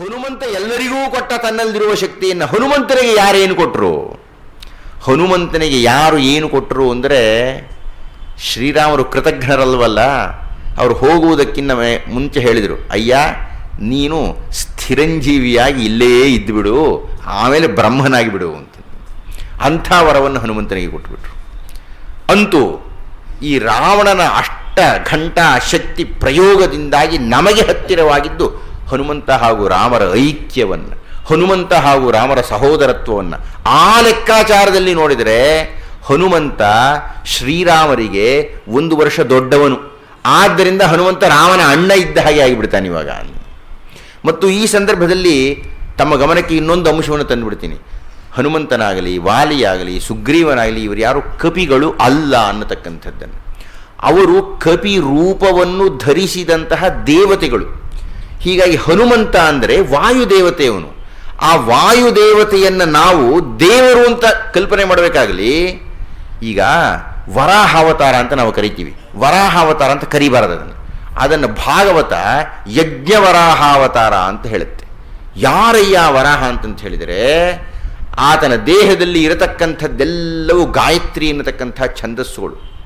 ಹನುಮಂತ ಎಲ್ಲರಿಗೂ ಕೊಟ್ಟ ತನ್ನಲ್ಲಿರುವ ಶಕ್ತಿಯನ್ನು ಹನುಮಂತನಿಗೆ ಯಾರೇನು ಕೊಟ್ಟರು ಹನುಮಂತನಿಗೆ ಯಾರು ಏನು ಕೊಟ್ಟರು ಅಂದರೆ ಶ್ರೀರಾಮರು ಕೃತಜ್ಞರಲ್ವಲ್ಲ, ಅವರು ಹೋಗುವುದಕ್ಕಿಂತ ಮುಂಚೆ ಹೇಳಿದರು, ಅಯ್ಯ, ನೀನು ಸ್ಥಿರಂಜೀವಿಯಾಗಿ ಇಲ್ಲೇ ಇದ್ದುಬಿಡು, ಆಮೇಲೆ ಬ್ರಹ್ಮನಾಗಿ ಬಿಡು ಅಂತ ಅಂಥ ವರವನ್ನು ಹನುಮಂತನಿಗೆ ಕೊಟ್ಟುಬಿಟ್ರು ಅಂತೂ ಈ ರಾವಣನ ಅಷ್ಟ ಘಂಟಾ ಶಕ್ತಿ ಪ್ರಯೋಗದಿಂದಾಗಿ ನಮಗೆ ಹತ್ತಿರವಾಗಿದ್ದು ಹನುಮಂತ ಹಾಗೂ ರಾಮರ ಐಕ್ಯವನ್ನು, ಹನುಮಂತ ಹಾಗೂ ರಾಮರ ಸಹೋದರತ್ವವನ್ನು ಆ ಲೆಕ್ಕಾಚಾರದಲ್ಲಿ ನೋಡಿದರೆ ಹನುಮಂತ ಶ್ರೀರಾಮರಿಗೆ ಒಂದು ವರ್ಷ ದೊಡ್ಡವನು. ಆದ್ದರಿಂದ ಹನುಮಂತ ರಾಮನ ಅಣ್ಣ ಇದ್ದ ಹಾಗೆ ಆಗಿಬಿಡ್ತಾನೆ ಇವಾಗ. ಮತ್ತು ಈ ಸಂದರ್ಭದಲ್ಲಿ ತಮ್ಮ ಗಮನಕ್ಕೆ ಇನ್ನೊಂದು ಅಂಶವನ್ನು ತಂದುಬಿಡ್ತೀನಿ. ಹನುಮಂತನಾಗಲಿ, ವಾಲಿಯಾಗಲಿ, ಸುಗ್ರೀವನಾಗಲಿ ಇವರು ಯಾರು ಕಪಿಗಳು ಅಲ್ಲ ಅನ್ನತಕ್ಕಂಥದ್ದನ್ನು. ಅವರು ಕಪಿ ರೂಪವನ್ನು ಧರಿಸಿದಂತಹ ದೇವತೆಗಳು. ಹೀಗಾಗಿ ಹನುಮಂತ ಅಂದರೆ ವಾಯುದೇವತೆಯವನು. ಆ ವಾಯುದೇವತೆಯನ್ನು ನಾವು ದೇವರು ಅಂತ ಕಲ್ಪನೆ ಮಾಡಬೇಕಾಗಲಿ, ಈಗ ವರಾಹಾವತಾರ ಅಂತ ನಾವು ಕರಿತೀವಿ. ವರಾಹಾವತಾರ ಅಂತ ಕರಿಬಾರದು ಅದನ್ನು. ಅದನ್ನು ಭಾಗವತ ಯಜ್ಞವರಾಹಾವತಾರ ಅಂತ ಹೇಳುತ್ತೆ. ಯಾರಯ್ಯ ವರಾಹ ಅಂತಂತ ಹೇಳಿದರೆ, ಆತನ ದೇಹದಲ್ಲಿ ಇರತಕ್ಕಂಥದ್ದೆಲ್ಲವೂ ಗಾಯತ್ರಿ ಎನ್ನತಕ್ಕಂಥ ಛಂದಸ್ಸುಗಳು.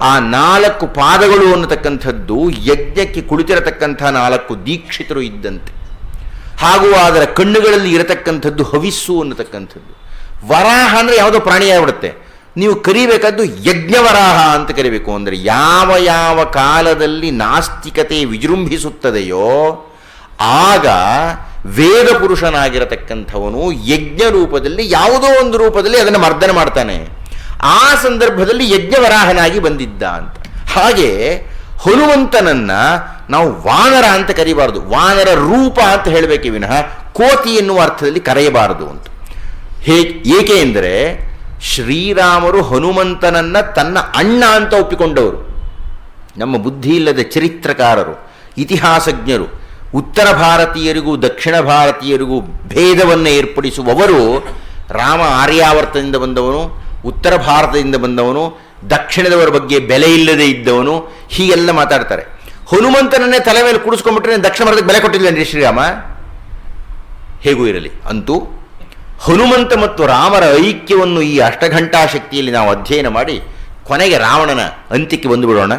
ಆ ನಾಲ್ಕು ಪಾದಗಳು ಅನ್ನತಕ್ಕಂಥದ್ದು ಯಜ್ಞಕ್ಕೆ ಕುಳಿತಿರತಕ್ಕಂಥ ನಾಲ್ಕು ದೀಕ್ಷಿತರು ಇದ್ದಂತೆ. ಹಾಗೂ ಅದರ ಕಣ್ಣುಗಳಲ್ಲಿ ಇರತಕ್ಕಂಥದ್ದು ಹವಿಸ್ಸು ಅನ್ನತಕ್ಕಂಥದ್ದು. ವರಾಹ ಅಂದರೆ ಯಾವುದೋ ಪ್ರಾಣಿಯಾಗಿಬಿಡುತ್ತೆ. ನೀವು ಕರಿಬೇಕಾದ್ದು ಯಜ್ಞವರಾಹ ಅಂತ ಕರಿಬೇಕು. ಅಂದರೆ ಯಾವ ಯಾವ ಕಾಲದಲ್ಲಿ ನಾಸ್ತಿಕತೆ ವಿಜೃಂಭಿಸುತ್ತದೆಯೋ, ಆಗ ವೇದ ಪುರುಷನಾಗಿರತಕ್ಕಂಥವನು ಯಜ್ಞ ರೂಪದಲ್ಲಿ ಯಾವುದೋ ಒಂದು ರೂಪದಲ್ಲಿ ಅದನ್ನು ಮರ್ದನೆ ಮಾಡ್ತಾನೆ. ಆ ಸಂದರ್ಭದಲ್ಲಿ ಯಜ್ಞವರಾಹನಾಗಿ ಬಂದಿದ್ದ ಅಂತ. ಹಾಗೆ ಹನುಮಂತನನ್ನ ನಾವು ವಾನರ ಅಂತ ಕರಿಬಾರದು. ವಾನರ ರೂಪ ಅಂತ ಹೇಳಬೇಕೆ ವಿನಃ ಕೋತಿ ಎನ್ನುವ ಅರ್ಥದಲ್ಲಿ ಕರೆಯಬಾರದು ಅಂತ. ಹೇ, ಏಕೆ ಎಂದರೆ ಶ್ರೀರಾಮರು ಹನುಮಂತನನ್ನ ತನ್ನ ಅಣ್ಣ ಅಂತ ಒಪ್ಪಿಕೊಂಡವರು. ನಮ್ಮ ಬುದ್ಧಿ ಇಲ್ಲದ ಚರಿತ್ರಕಾರರು, ಇತಿಹಾಸಜ್ಞರು, ಉತ್ತರ ಭಾರತೀಯರಿಗೂ ದಕ್ಷಿಣ ಭಾರತೀಯರಿಗೂ ಭೇದವನ್ನು ಏರ್ಪಡಿಸುವವರು ರಾಮ ಆರ್ಯಾವರ್ತದಿಂದ ಬಂದವನು ಉತ್ತರ ಭಾರತದಿಂದ ಬಂದವನು, ದಕ್ಷಿಣದವರ ಬಗ್ಗೆ ಬೆಲೆ ಇಲ್ಲದೆ ಇದ್ದವನು, ಹೀಗೆಲ್ಲ ಮಾತಾಡ್ತಾರೆ. ಹನುಮಂತನನ್ನೇ ತಲೆ ಮೇಲೆ ಕುಡಿಸ್ಕೊಂಡ್ಬಿಟ್ರೆ ದಕ್ಷಿಣ ಭಾರತಕ್ಕೆ ಬೆಲೆ ಕೊಟ್ಟಿಲ್ಲ ಶ್ರೀರಾಮ? ಹೇಗೂ ಇರಲಿ. ಅಂತೂ ಹನುಮಂತ ಮತ್ತು ರಾಮರ ಐಕ್ಯವನ್ನು ಈ ಅಷ್ಟಘಂಟಾ ಶಕ್ತಿಯಲ್ಲಿ ನಾವು ಅಧ್ಯಯನ ಮಾಡಿ ಕೊನೆಗೆ ರಾವಣನ ಅಂತ್ಯಕ್ಕೆ ಬಂದು ಬಿಡೋಣ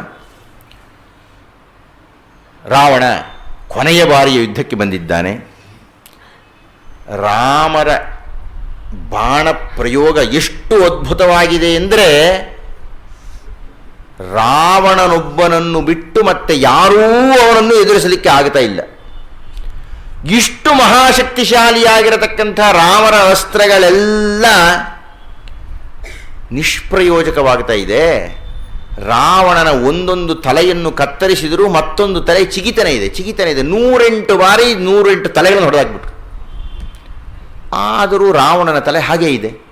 ರಾವಣ ಕೊನೆಯ ಬಾರಿಯ ಯುದ್ಧಕ್ಕೆ ಬಂದಿದ್ದಾನೆ. ರಾಮರ ಬಾಣ ಪ್ರಯೋಗ ಎಷ್ಟು ಅದ್ಭುತವಾಗಿದೆ ಎಂದರೆ ರಾವಣನೊಬ್ಬನನ್ನು ಬಿಟ್ಟು ಮತ್ತೆ ಯಾರೂ ಅವನನ್ನು ಎದುರಿಸಲಿಕ್ಕೆ ಆಗ್ತಾ ಇಲ್ಲ. ಇಷ್ಟು ಮಹಾಶಕ್ತಿಶಾಲಿಯಾಗಿರತಕ್ಕಂಥ ರಾವಣ ಅಸ್ತ್ರಗಳೆಲ್ಲ ನಿಷ್ಪ್ರಯೋಜಕವಾಗ್ತಾ ಇದೆ. ರಾವಣನ ಒಂದೊಂದು ತಲೆಯನ್ನು ಕತ್ತರಿಸಿದರೂ ಮತ್ತೊಂದು ತಲೆ ಚಿಗಿತನೇ ಇದೆ. ಚಿಗಿತನೇ ಇದೆ. ನೂರೆಂಟು ಬಾರಿ ನೂರೆಂಟು ತಲೆಗಳನ್ನು ಹೊಡೆದಾಕ್ಬಿಟ್ರು. ಆದರೂ ರಾವಣನ ತಲೆ ಹಾಗೇ ಇದೆ.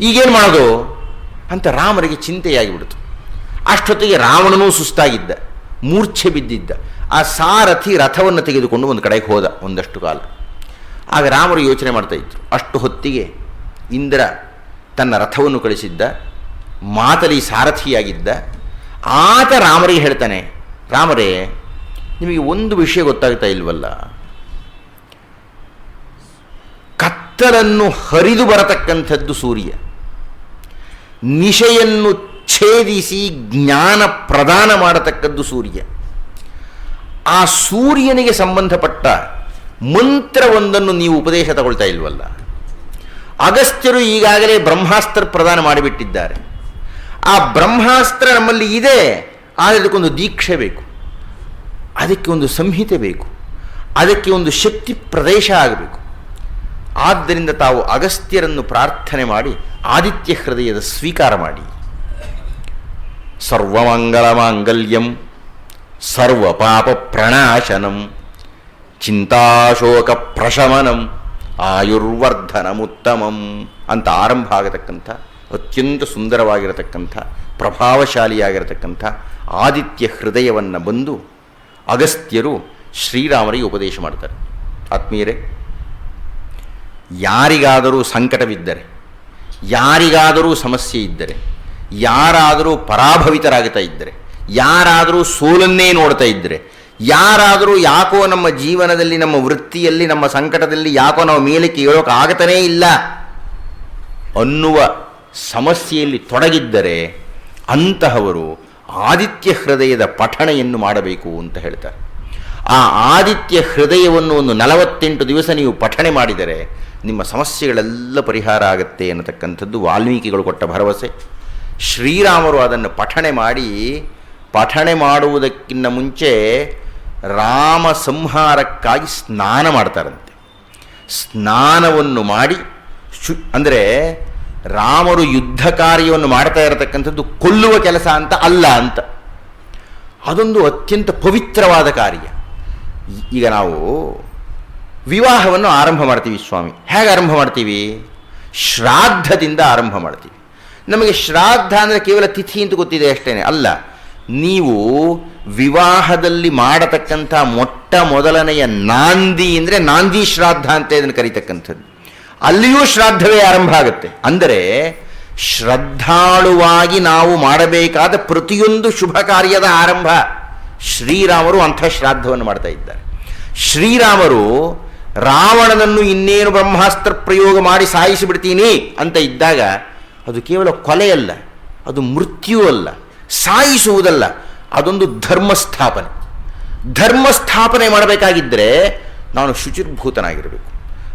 ಈಗೇನು ಮಾಡೋದು? ಅಂತ ರಾಮನಿಗೆ ಚಿಂತೆಯಾಗಿಬಿಡ್ತು. ಅಷ್ಟೊತ್ತಿಗೆ ರಾವಣನೂ ಸುಸ್ತಾಗಿದ್ದ, ಮೂರ್ಛೆ ಬಿದ್ದಿದ್ದ. ಆ ಸಾರಥಿ ರಥವನ್ನು ತೆಗೆದುಕೊಂಡು ಒಂದು ಕಡೆಗೆ ಹೋದ ಒಂದಷ್ಟು ಕಾಲ. ಆಗ ರಾಮರು ಯೋಚನೆ ಮಾಡ್ತಾ ಇದ್ರು. ಅಷ್ಟು ಹೊತ್ತಿಗೆ ಇಂದ್ರ ತನ್ನ ರಥವನ್ನು ಕಳಿಸಿದ್ದ, ಮಾತಲಿ ಸಾರಥಿಯಾಗಿದ್ದ. ಆತ ರಾಮರಿಗೆ ಹೇಳ್ತಾನೆ, ರಾಮರೇ, ನಿಮಗೆ ಒಂದು ವಿಷಯ ಗೊತ್ತಾಗ್ತಾ ಇಲ್ವಲ್ಲ? ಕತ್ತಲನ್ನು ಹರಿದು ಬರತಕ್ಕಂಥದ್ದು ಸೂರ್ಯ. ನಿಶೆಯನ್ನು ಛೇದಿಸಿ ಜ್ಞಾನ ಪ್ರದಾನ ಮಾಡತಕ್ಕದ್ದು ಸೂರ್ಯ. ಆ ಸೂರ್ಯನಿಗೆ ಸಂಬಂಧಪಟ್ಟ ಮಂತ್ರವೊಂದನ್ನು ನೀವು ಉಪದೇಶ ತಗೊಳ್ತಾ ಇಲ್ವಲ್ಲ? ಅಗಸ್ತ್ಯರು ಈಗಾಗಲೇ ಬ್ರಹ್ಮಾಸ್ತ್ರ ಪ್ರದಾನ ಮಾಡಿಬಿಟ್ಟಿದ್ದಾರೆ. ಆ ಬ್ರಹ್ಮಾಸ್ತ್ರ ನಮ್ಮಲ್ಲಿ ಇದೆ, ಆದರೆ ಅದಕ್ಕೊಂದು ದೀಕ್ಷೆ ಬೇಕು. ಅದಕ್ಕೆ ಒಂದು ಸಂಹಿತೆ ಬೇಕು. ಅದಕ್ಕೆ ಒಂದು ಶಕ್ತಿ ಪ್ರದೇಶ ಆಗಬೇಕು. ಆದ್ದರಿಂದ ತಾವು ಅಗಸ್ತ್ಯರನ್ನು ಪ್ರಾರ್ಥನೆ ಮಾಡಿ, ಆದಿತ್ಯ ಹೃದಯದ ಸ್ವೀಕಾರ ಮಾಡಿ. ಸರ್ವಮಂಗಲ ಮಾಂಗಲ್ಯಂ, ಸರ್ವ ಪಾಪ ಪ್ರಣಾಶನಂ, ಚಿಂತಾಶೋಕ ಪ್ರಶಮನಂ, ಆಯುರ್ವರ್ಧನಮುತ್ತಮಂ ಅಂತ ಆರಂಭ ಆಗತಕ್ಕಂಥ, ಅತ್ಯಂತ ಸುಂದರವಾಗಿರತಕ್ಕಂಥ, ಪ್ರಭಾವಶಾಲಿಯಾಗಿರತಕ್ಕಂಥ ಆದಿತ್ಯ ಹೃದಯವನ್ನು ಬಂದು ಅಗಸ್ತ್ಯರು ಶ್ರೀರಾಮರಿಗೆ ಉಪದೇಶ ಮಾಡ್ತಾರೆ. ಆತ್ಮೀಯರೇ ಯಾರಿಗಾದರೂ ಸಂಕಟವಿದ್ದರೆ, ಯಾರಿಗಾದರೂ ಸಮಸ್ಯೆ ಇದ್ದರೆ, ಯಾರಾದರೂ ಪರಾಭವಿತರಾಗುತ್ತಾ ಇದ್ದರೆ, ಯಾರಾದರೂ ಸೋಲನ್ನೇ ನೋಡ್ತಾ ಇದ್ದರೆ, ಯಾರಾದರೂ ಯಾಕೋ ನಮ್ಮ ಜೀವನದಲ್ಲಿ, ನಮ್ಮ ವೃತ್ತಿಯಲ್ಲಿ, ನಮ್ಮ ಸಂಕಟದಲ್ಲಿ ಯಾಕೋ ನಾವು ಮೇಲಕ್ಕೆ ಏಳೋಕೆ ಆಗತನೇ ಇಲ್ಲ ಅನ್ನುವ ಸಮಸ್ಯೆಯಲ್ಲಿ ತೊಡಗಿದ್ದರೆ ಅಂತಹವರು ಆದಿತ್ಯ ಹೃದಯದ ಪಠಣೆಯನ್ನು ಮಾಡಬೇಕು ಅಂತ ಹೇಳ್ತಾರೆ. ಆ ಆದಿತ್ಯ ಹೃದಯವನ್ನು ಒಂದು ನಲವತ್ತೆಂಟು ದಿವಸ ನೀವು ಪಠಣೆ ಮಾಡಿದರೆ ನಿಮ್ಮ ಸಮಸ್ಯೆಗಳೆಲ್ಲ ಪರಿಹಾರ ಆಗುತ್ತೆ ಅನ್ನತಕ್ಕಂಥದ್ದು ವಾಲ್ಮೀಕಿಗಳು ಕೊಟ್ಟ ಭರವಸೆ. ಶ್ರೀರಾಮರು ಅದನ್ನು ಪಠಣೆ ಮಾಡಿ, ಪಠಣೆ ಮಾಡುವುದಕ್ಕಿಂತ ಮುಂಚೆ ರಾಮ ಸಂಹಾರಕ್ಕಾಗಿ ಸ್ನಾನ ಮಾಡ್ತಾರಂತೆ. ಸ್ನಾನವನ್ನು ಮಾಡಿ, ಶು, ಅಂದರೆ ರಾಮರು ಯುದ್ಧ ಕಾರ್ಯವನ್ನು ಮಾಡ್ತಾ ಇರತಕ್ಕಂಥದ್ದು ಕೊಲ್ಲುವ ಕೆಲಸ ಅಂತ ಅಲ್ಲ ಅಂತ. ಅದೊಂದು ಅತ್ಯಂತ ಪವಿತ್ರವಾದ ಕಾರ್ಯ. ಈಗ ನಾವು ವಿವಾಹವನ್ನು ಆರಂಭ ಮಾಡ್ತೀವಿ ಸ್ವಾಮಿ. ಹೇಗೆ ಆರಂಭ ಮಾಡ್ತೀವಿ? ಶ್ರಾದ್ದದಿಂದ ಆರಂಭ ಮಾಡ್ತೀವಿ. ನಮಗೆ ಶ್ರಾದ್ದ ಅಂದರೆ ಕೇವಲ ತಿಥಿ ಅಂತ ಗೊತ್ತಿದೆ ಅಷ್ಟೇ ಅಲ್ಲ. ನೀವು ವಿವಾಹದಲ್ಲಿ ಮಾಡತಕ್ಕಂಥ ಮೊಟ್ಟ ಮೊದಲನೆಯ ನಾಂದಿ ಅಂದರೆ ನಾಂದಿ ಶ್ರಾದ್ದ ಅಂತ ಇದನ್ನು ಕರೀತಕ್ಕಂಥದ್ದು. ಅಲ್ಲಿಯೂ ಶ್ರಾದ್ದವೇ ಆರಂಭ ಆಗುತ್ತೆ. ಅಂದರೆ ಶ್ರದ್ಧಾಳುವಾಗಿ ನಾವು ಮಾಡಬೇಕಾದ ಪ್ರತಿಯೊಂದು ಶುಭ ಕಾರ್ಯದ ಆರಂಭ ಶ್ರೀರಾಮರು ಅಂಥ ಶ್ರಾದ್ದವನ್ನು ಮಾಡ್ತಾ ಇದ್ದಾರೆ. ಶ್ರೀರಾಮರು ರಾವಣನನ್ನು ಇನ್ನೇನು ಬ್ರಹ್ಮಾಸ್ತ್ರ ಪ್ರಯೋಗ ಮಾಡಿ ಸಾಯಿಸಿಬಿಡ್ತೀನಿ ಅಂತ ಇದ್ದಾಗ ಅದು ಕೇವಲ ಕೊಲೆಯಲ್ಲ, ಅದು ಮೃತ್ಯು ಅಲ್ಲ, ಸಾಯಿಸುವುದಲ್ಲ, ಅದೊಂದು ಧರ್ಮಸ್ಥಾಪನೆ. ಧರ್ಮಸ್ಥಾಪನೆ ಮಾಡಬೇಕಾಗಿದ್ದರೆ ನಾನು ಶುಚಿರ್ಭೂತನಾಗಿರಬೇಕು,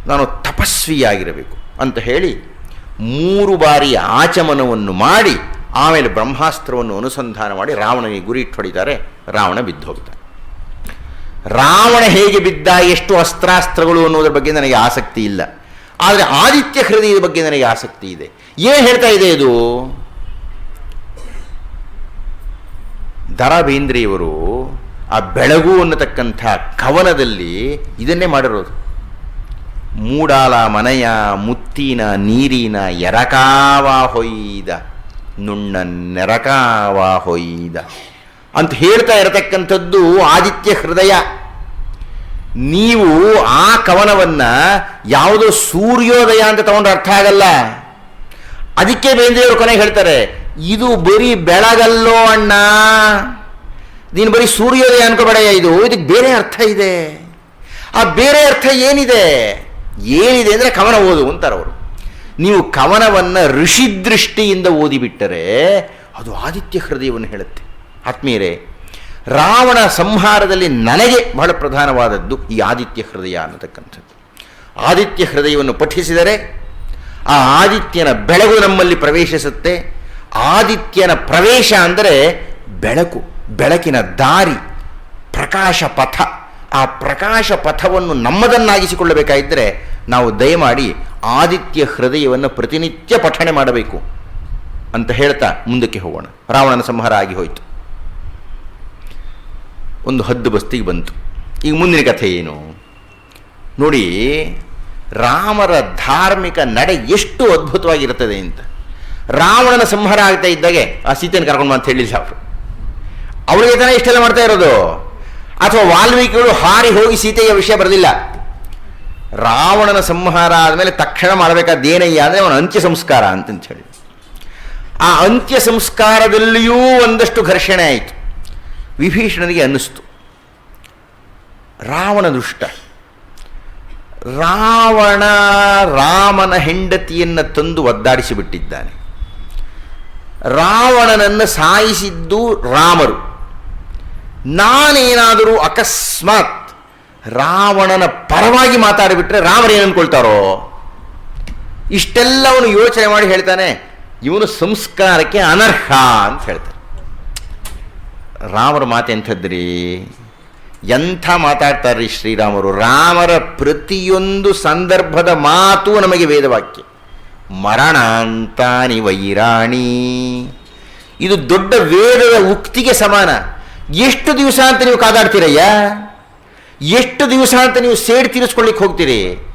ನಾನು ತಪಸ್ವಿಯಾಗಿರಬೇಕು ಅಂತ ಹೇಳಿ ಮೂರು ಬಾರಿ ಆಚಮನವನ್ನು ಮಾಡಿ ಆಮೇಲೆ ಬ್ರಹ್ಮಾಸ್ತ್ರವನ್ನು ಅನುಸಂಧಾನ ಮಾಡಿ ರಾವಣನಿಗೆ ಗುರಿ ಇಟ್ಟು ಹೊಡಿತಾರೆ, ರಾವಣ ಬಿದ್ದು ಹೋಗ್ತಾನೆ ರಾವಣ ಹೇಗೆ ಬಿದ್ದ, ಎಷ್ಟು ಅಸ್ತ್ರಾಸ್ತ್ರಗಳು ಅನ್ನೋದ್ರ ಬಗ್ಗೆ ನನಗೆ ಆಸಕ್ತಿ ಇಲ್ಲ. ಆದರೆ ಆದಿತ್ಯ ಹೃದಯದ ಬಗ್ಗೆ ನನಗೆ ಆಸಕ್ತಿ ಇದೆ. ಏನು ಹೇಳ್ತಾ ಇದೆ ಇದು? ದರಾ ಬೇಂದ್ರೆಯವರು ಆ ಬೆಳಗು ಅನ್ನತಕ್ಕಂಥ ಕವನದಲ್ಲಿ ಇದನ್ನೇ ಮಾಡಿರೋದು. ಮೂಡಾಲ ಮನೆಯ ಮುತ್ತಿನ ನೀರಿನ ಎರಕಾವ ಹೊಯ್ದ ನುಣ್ಣ ನೆರಕಾವ ಹೊಯ್ದ. ಅಂತ ಹೇಳ್ತಾ ಇರತಕ್ಕಂಥದ್ದು ಆದಿತ್ಯ ಹೃದಯ. ನೀವು ಆ ಕವನವನ್ನು ಯಾವುದೋ ಸೂರ್ಯೋದಯ ಅಂತ ತಗೊಂಡ್ರೆ ಅರ್ಥ ಆಗಲ್ಲ. ಅದಕ್ಕೆ ಬೇಂದ್ರೆಯವರು ಕೊನೆಗೆ ಹೇಳ್ತಾರೆ, ಇದು ಬರೀ ಬೆಳಗಲ್ಲೋ ಅಣ್ಣ. ನೀನು ಬರೀ ಸೂರ್ಯೋದಯ ಅನ್ಕೋಬೇಡ ಇದು. ಇದಕ್ಕೆ ಬೇರೆ ಅರ್ಥ ಇದೆ. ಆ ಬೇರೆ ಅರ್ಥ ಏನಿದೆ? ಏನಿದೆ ಅಂದರೆ ಕವನ ಓದು ಅಂತಾರೆ ಅವರು. ನೀವು ಕವನವನ್ನು ಋಷಿದೃಷ್ಟಿಯಿಂದ ಓದಿಬಿಟ್ಟರೆ ಅದು ಆದಿತ್ಯ ಹೃದಯವನ್ನು ಹೇಳುತ್ತೆ. ಆತ್ಮೀಯರೇ, ರಾವಣ ಸಂಹಾರದಲ್ಲಿ ನನಗೆ ಬಹಳ ಪ್ರಧಾನವಾದದ್ದು ಈ ಆದಿತ್ಯ ಹೃದಯ ಅನ್ನತಕ್ಕಂಥದ್ದು. ಆದಿತ್ಯ ಹೃದಯವನ್ನು ಪಠಿಸಿದರೆ ಆ ಆದಿತ್ಯನ ಬೆಳಗು ನಮ್ಮಲ್ಲಿ ಪ್ರವೇಶಿಸುತ್ತೆ. ಆದಿತ್ಯನ ಪ್ರವೇಶ ಅಂದರೆ ಬೆಳಕು, ಬೆಳಕಿನ ದಾರಿ, ಪ್ರಕಾಶ ಪಥ. ಆ ಪ್ರಕಾಶ ಪಥವನ್ನು ನಮ್ಮದನ್ನಾಗಿಸಿಕೊಳ್ಳಬೇಕಾಗಿದ್ದರೆ ನಾವು ದಯಮಾಡಿ ಆದಿತ್ಯ ಹೃದಯವನ್ನು ಪ್ರತಿನಿತ್ಯ ಪಠಣೆ ಮಾಡಬೇಕು ಅಂತ ಹೇಳ್ತಾ ಮುಂದಕ್ಕೆ ಹೋಗೋಣ. ರಾವಣನ ಸಂಹಾರ ಆಗಿ ಹೋಯಿತು. ಒಂದು ಹದ್ದು ಬಸ್ತಿಗೆ ಬಂತು. ಈಗ ಮುಂದಿನ ಕಥೆ ಏನು? ನೋಡಿ, ರಾಮರ ಧಾರ್ಮಿಕ ನಡೆ ಎಷ್ಟು ಅದ್ಭುತವಾಗಿರುತ್ತದೆ ಅಂತ. ರಾವಣನ ಸಂಹಾರ ಆಗ್ತಾ ಇದ್ದಾಗೆ, ಆ ಸೀತೆಯನ್ನು ಕರ್ಕೊಂಡು ಅಂತ ಹೇಳಿಲ್ಲ ಅವರು ಅವಳಿಗೆ ತಾನೇ ಇಷ್ಟೆಲ್ಲ ಮಾಡ್ತಾ ಇರೋದು? ಅಥವಾ ವಾಲ್ಮೀಕಿಗಳು ಹಾರಿ ಹೋಗಿ ಸೀತೆಯ ವಿಷಯ ಬರಲಿಲ್ಲ ರಾವಣನ ಸಂಹಾರ ಆದಮೇಲೆ ತಕ್ಷಣ ಮಾಡಬೇಕಾದ್ದೇನಯ್ಯ ಅಂದರೆ ಅವನ ಅಂತ್ಯ ಸಂಸ್ಕಾರ ಅಂತಂತ ಹೇಳಿ. ಆ ಅಂತ್ಯ ಸಂಸ್ಕಾರದಲ್ಲಿಯೂ ಒಂದಷ್ಟು ಘರ್ಷಣೆ ಆಯಿತು. ವಿಭೀಷಣನಿಗೆ ಅನ್ನಿಸ್ತು. ರಾವಣ ದುಷ್ಟ. ರಾವಣ ರಾಮನ ಹೆಂಡತಿಯನ್ನು ತಂದು ಒದ್ದಾಡಿಸಿಬಿಟ್ಟಿದ್ದಾನೆ ರಾವಣನನ್ನು ಸಾಯಿಸಿದ್ದು ರಾಮರು. ನಾನೇನಾದರೂ ಅಕಸ್ಮಾತ್ ರಾವಣನ ಪರವಾಗಿ ಮಾತಾಡಿಬಿಟ್ರೆ ರಾಮರು ಏನು ಇಷ್ಟೆಲ್ಲವನು ಇಷ್ಟೆಲ್ಲ ಯೋಚನೆ ಮಾಡಿ ಹೇಳ್ತಾನೆ, ಇವನು ಸಂಸ್ಕಾರಕ್ಕೆ ಅನರ್ಹ ಅಂತ ಹೇಳ್ತಾರೆ ರಾಮರ ಮಾತೆಂಥದ್ರಿ? ಎಂಥ ಮಾತಾಡ್ತಾರ್ರಿ ಶ್ರೀರಾಮರು? ರಾಮರ ಪ್ರತಿಯೊಂದು ಸಂದರ್ಭದ ಮಾತು ನಮಗೆ ವೇದವಾಕ್ಯ. ಮರಣಾಂತಾನಿ ವೈರಾಣಿ. ಇದು ದೊಡ್ಡ ವೇದದ ಉಕ್ತಿಗೆ ಸಮಾನ. ಎಷ್ಟು ದಿವಸ ಅಂತ ನೀವು ಕಾದಾಡ್ತೀರಯ್ಯ? ಎಷ್ಟು ದಿವಸ ಅಂತ ನೀವು ಸೇಡ್ ತೀರಿಸ್ಕೊಳ್ಳಿಕ್ಕೆ ಹೋಗ್ತೀರಿ?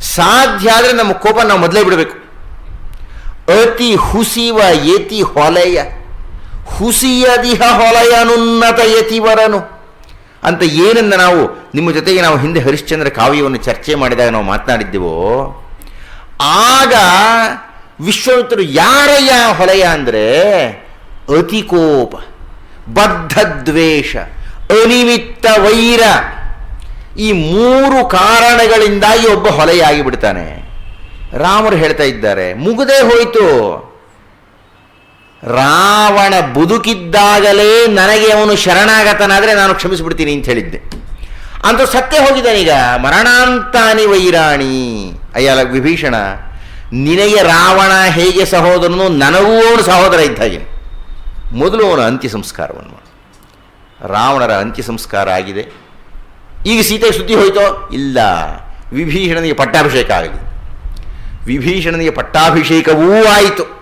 ಸಾಧ್ಯ ಆದರೆ ನಮ್ಮ ಕೋಪ ನಾವು ಮೊದಲೇ ಬಿಡಬೇಕು. ಅತಿ ಹುಸಿವ ಏತಿ ಹೊಲೆಯ. ಹುಸಿಯದಿಹ ಹೊಲಯನುನ್ನತ ಯತಿವರನು. ಅಂತ ಏನನ್ನ ನಾವು? ನಿಮ್ಮ ಜೊತೆಗೆ ನಾವು ಹಿಂದೆ ಹರಿಶ್ಚಂದ್ರ ಕಾವ್ಯವನ್ನು ಚರ್ಚೆ ಮಾಡಿದಾಗ ನಾವು ಮಾತನಾಡಿದ್ದೆವೋ? ಆಗ ವಿಶ್ವಮಿತ್ರರು ಯಾರಯ್ಯ ಹೊಲಯ ಅಂದರೆ? ಅತಿಕೋಪ ಬದ್ಧ ದ್ವೇಷ ಅನಿಮಿತ್ತ ವೈರ. ಈ ಮೂರು ಕಾರಣಗಳಿಂದಾಗಿ ಒಬ್ಬ ಹೊಲೆಯಾಗಿ ಬಿಡ್ತಾನೆ ರಾಮರು ಹೇಳ್ತಾ ಇದ್ದಾರೆ, ಮುಗದೆ ಹೋಯಿತು. ರಾವಣ ಬದುಕಿದ್ದಾಗಲೇ ನನಗೆ ಅವನು ಶರಣಾಗತನಾದರೆ ನಾನು ಕ್ಷಮಿಸಿಬಿಡ್ತೀನಿ ಅಂತ ಹೇಳಿದ್ದೆ. ಅಂತ ಸತ್ಯ ಹೋಗಿದ್ದಾನೀಗ ಮರಣಾಂತಾನಿ ವೈರಾಣಿ. ಅಯ್ಯಲ್ಲ ವಿಭೀಷಣ, ನಿನಗೆ ರಾವಣ ಹೇಗೆ ಸಹೋದರನು? ನನಗೂ ಅವನು ಸಹೋದರ ಇದ್ದ ಹಾಗೆ. ಮೊದಲು ಅವನ ಅಂತ್ಯ ಸಂಸ್ಕಾರವನ್ನು ಮಾಡು. ರಾವಣರ ಅಂತ್ಯ ಸಂಸ್ಕಾರ ಆಗಿದೆ. ಈಗ ಸೀತೆ ಸುದ್ದಿ ಹೋಯ್ತೋ? ಇಲ್ಲ. ವಿಭೀಷಣನಿಗೆ ಪಟ್ಟಾಭಿಷೇಕ ಆಗಲಿ. ವಿಭೀಷಣನಿಗೆ ಪಟ್ಟಾಭಿಷೇಕವೂ ಆಯಿತು.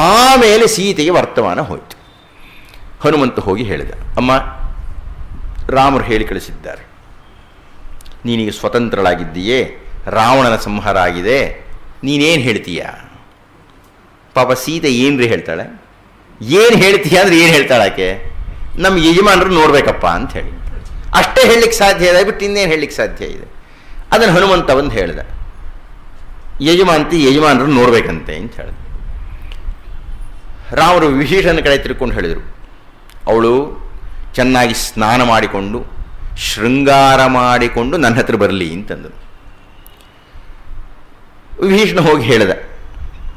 ಆಮೇಲೆ ಸೀತೆಗೆ ವರ್ತಮಾನ ಹೋಯಿತು. ಹನುಮಂತ ಹೋಗಿ ಹೇಳಿದ, ಅಮ್ಮ, ರಾಮರು ಹೇಳಿ ಕಳಿಸಿದ್ದಾರೆ. ನೀನೀಗ ಸ್ವತಂತ್ರಳಾಗಿದ್ದೀಯೇ, ರಾವಣನ ಸಂಹಾರ ಆಗಿದೆ, ನೀನೇನು ಹೇಳ್ತೀಯ? ಪಾಪ ಸೀತೆ ಏನ್ರಿ ಹೇಳ್ತಾಳೆ? ಏನು ಹೇಳ್ತೀಯ ಅಂದ್ರೆ ಏನು ಹೇಳ್ತಾಳೆ ಆಕೆ? ನಮ್ಮ ಯಜಮಾನರು ನೋಡ್ಬೇಕಪ್ಪ ಅಂತ ಹೇಳಿ. ಅಷ್ಟೇ ಹೇಳಲಿಕ್ಕೆ ಸಾಧ್ಯ ಇದೆ, ಬಿಟ್ಟು ಇನ್ನೇನು ಹೇಳಲಿಕ್ಕೆ ಸಾಧ್ಯ ಇದೆ. ಅದನ್ನು ಹನುಮಂತ ಒಂದು ಹೇಳ್ದ ಯಜಮಾಂತಿ ಯಜಮಾನರು ನೋಡ್ಬೇಕಂತೆ ಅಂತ ಹೇಳಿದ. ರಾಮರು ವಿಶೇಷನ ಕಡೆ ತಿರ್ಕೊಂಡು ಹೇಳಿದರು. ಅವಳು ಚೆನ್ನಾಗಿ ಸ್ನಾನ ಮಾಡಿಕೊಂಡು, ಶೃಂಗಾರ ಮಾಡಿಕೊಂಡು ನನ್ನ ಹತ್ರ ಬರಲಿ ಅಂತಂದರು ವಿಭೀಷಣ ಹೋಗಿ ಹೇಳಿದ,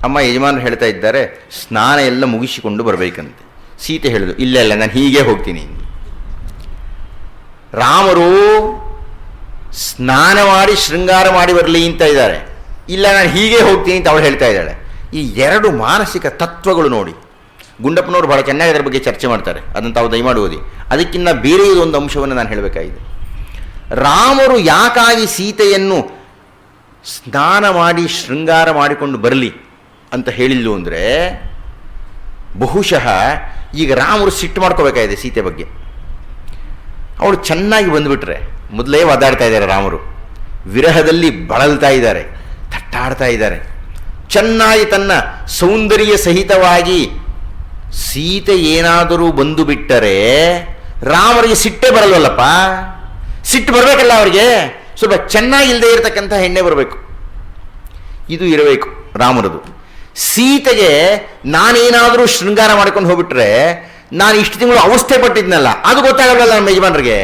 ಅಮ್ಮ, ಯಜಮಾನರು ಹೇಳ್ತಾ ಇದ್ದಾರೆ, ಸ್ನಾನ ಎಲ್ಲ ಮುಗಿಸಿಕೊಂಡು ಬರಬೇಕಂತೆ. ಸೀತೆ ಹೇಳಿದ್ರು ಇಲ್ಲ ಇಲ್ಲ, ನಾನು ಹೀಗೆ ಹೋಗ್ತೀನಿ ರಾಮರು ಸ್ನಾನ ಮಾಡಿ, ಶೃಂಗಾರ ಮಾಡಿ ಬರಲಿ ಅಂತ ಇದ್ದಾರೆ. ಇಲ್ಲ, ನಾನು ಹೀಗೆ ಹೋಗ್ತೀನಿ ಅಂತ ಅವಳು ಹೇಳ್ತಾ ಇದ್ದಾಳೆ. ಈ ಎರಡು ಮಾನಸಿಕ ತತ್ವಗಳು ನೋಡಿ ಗುಂಡಪ್ಪನವರು ಬಹಳ ಚೆನ್ನಾಗಿ ಅದರ ಬಗ್ಗೆ ಚರ್ಚೆ ಮಾಡ್ತಾರೆ. ಅದನ್ನು ತಾವು ದಯಮಾಡಿ ಓದಿ. ಅದಕ್ಕಿಂತ ಬೇರೆ ಒಂದು ಅಂಶವನ್ನು ನಾನು ಹೇಳಬೇಕಾಗಿದೆ. ರಾಮರು ಯಾಕಾಗಿ ಸೀತೆಯನ್ನು ಸ್ನಾನ ಮಾಡಿ, ಶೃಂಗಾರ ಮಾಡಿಕೊಂಡು ಬರಲಿ ಅಂತ ಹೇಳಿಲ್ಲು ಅಂದರೆ, ಬಹುಶಃ ಈಗ ರಾಮರು ಸಿಟ್ಟು ಮಾಡ್ಕೋಬೇಕಾಗಿದೆ ಸೀತೆ ಬಗ್ಗೆ. ಅವಳು ಚೆನ್ನಾಗಿ ಬಂದುಬಿಟ್ರೆ, ಮೊದಲೇ ಒದ್ದಾಡ್ತಾ ಇದ್ದಾರೆ ರಾಮರು. ವಿರಹದಲ್ಲಿ ಬಳಲ್ತಾ ಇದ್ದಾರೆ, ತಟ್ಟಾಡ್ತಾ ಇದ್ದಾರೆ. ಚೆನ್ನಾಗಿ ತನ್ನ ಸೌಂದರ್ಯ ಸಹಿತವಾಗಿ ಸೀತೆ ಏನಾದರೂ ಬಂದು ಬಿಟ್ಟರೆ ರಾಮರಿಗೆ ಸಿಟ್ಟೇ ಬರಲ್ವಲ್ಲಪ್ಪ? ಸಿಟ್ಟು ಬರಬೇಕಲ್ಲ ಅವರಿಗೆ? ಸ್ವಲ್ಪ ಚೆನ್ನಾಗಿಲ್ಲದೆ ಇರತಕ್ಕಂಥ ಹೆಣ್ಣೆ ಬರಬೇಕು. ಇದು ಇರಬೇಕು ರಾಮರದು. ಸೀತೆಗೆ ನಾನೇನಾದರೂ ಶೃಂಗಾರ ಮಾಡ್ಕೊಂಡು ಹೋಗ್ಬಿಟ್ರೆ ನಾನು ಇಷ್ಟು ತಿಂಗಳು ಅವಸ್ಥೆ ಪಟ್ಟಿದ್ನಲ್ಲ, ಅದು ಗೊತ್ತಾಗಲ್ಲ ನಮ್ಮ ಯಜಮಾನರಿಗೆ?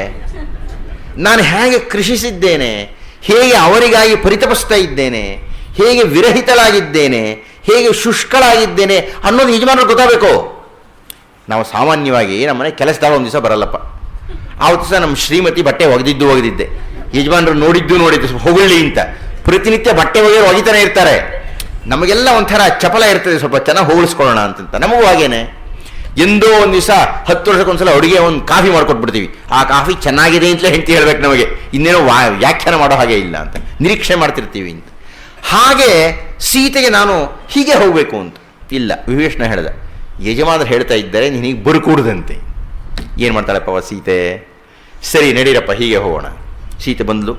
ನಾನು ಹೇಗೆ ಕೃಷಿಸಿದ್ದೇನೆ, ಹೇಗೆ ಅವರಿಗಾಗಿ ಪರಿತಪಿಸ್ತಾ ಇದ್ದೇನೆ, ಹೇಗೆ ವಿರಹಿತಳಾಗಿದ್ದೇನೆ, ಹೇಗೆ ಶುಷ್ಕಳಾಗಿದ್ದೇನೆ ಅನ್ನೋದು ಯಜಮಾನರು ಗೊತ್ತಾಗಬೇಕು. ನಾವು ಸಾಮಾನ್ಯವಾಗಿ ನಮ್ಮನೆ ಕೆಲಸದಾಗ ಒಂದು ದಿವಸ ಬರಲ್ಲಪ್ಪ. ಆವತ್ತು ಸಹ ನಮ್ಮ ಶ್ರೀಮತಿ ಬಟ್ಟೆ ಒಗೆದಿದ್ದು ಒಗೆದಿದ್ದೆ. ಯಜಮಾನರು ನೋಡಿದ್ದು ನೋಡಿದ್ದು ಹೊಗಳಿ ಅಂತ. ಪ್ರತಿನಿತ್ಯ ಬಟ್ಟೆ ಒಗೆಯೋರು ಒಗಿತಾನೆ ಇರ್ತಾರೆ. ನಮಗೆಲ್ಲ ಒಂಥರ ಚಪಲ ಇರ್ತದೆ, ಸ್ವಲ್ಪ ಚೆನ್ನಾಗಿ ಹೋಗಿಸ್ಕೊಳ್ಳೋಣ ಅಂತಂತ. ನಮಗೂ ಹಾಗೇನೆ. ಎಂದೋ ಒಂದು ದಿವಸ ಹತ್ತು ವರ್ಷಕ್ಕೊಂದ್ಸಲ ಅಡುಗೆ ಒಂದು ಕಾಫಿ ಮಾಡ್ಕೊಟ್ಬಿಡ್ತೀವಿ. ಆ ಕಾಫಿ ಚೆನ್ನಾಗಿದೆ ಅಂತಲೇ ಹೆಂಡತಿ ಹೇಳ್ಬೇಕು ನಮಗೆ. ಇನ್ನೇನೋ ವಾ, ವ್ಯಾಖ್ಯಾನ ಮಾಡೋ ಹಾಗೆ ಇಲ್ಲ ಅಂತ. ನಿರೀಕ್ಷೆ ಮಾಡ್ತಿರ್ತೀವಿ ಅಂತ. ಹಾಗೆ ಸೀತೆಗೆ ನಾನು ಹೀಗೆ ಹೋಗಬೇಕು ಅಂತ. ಇಲ್ಲ, ವಿವೇಶನ ಹೇಳ್ದ. ಯಜಮಾನರು ಹೇಳ್ತಾ ಇದ್ದಾರೆ, ನಿನಗೆ ಬರುಕೂಡದಂತೆ ಏನು ಮಾಡ್ತಾಳಪ್ಪ ಸೀತೆ? ಸರಿ, ನಡೀರಪ್ಪ, ಹೀಗೆ ಹೋಗೋಣ. ಸೀತೆ ಬಂದಳು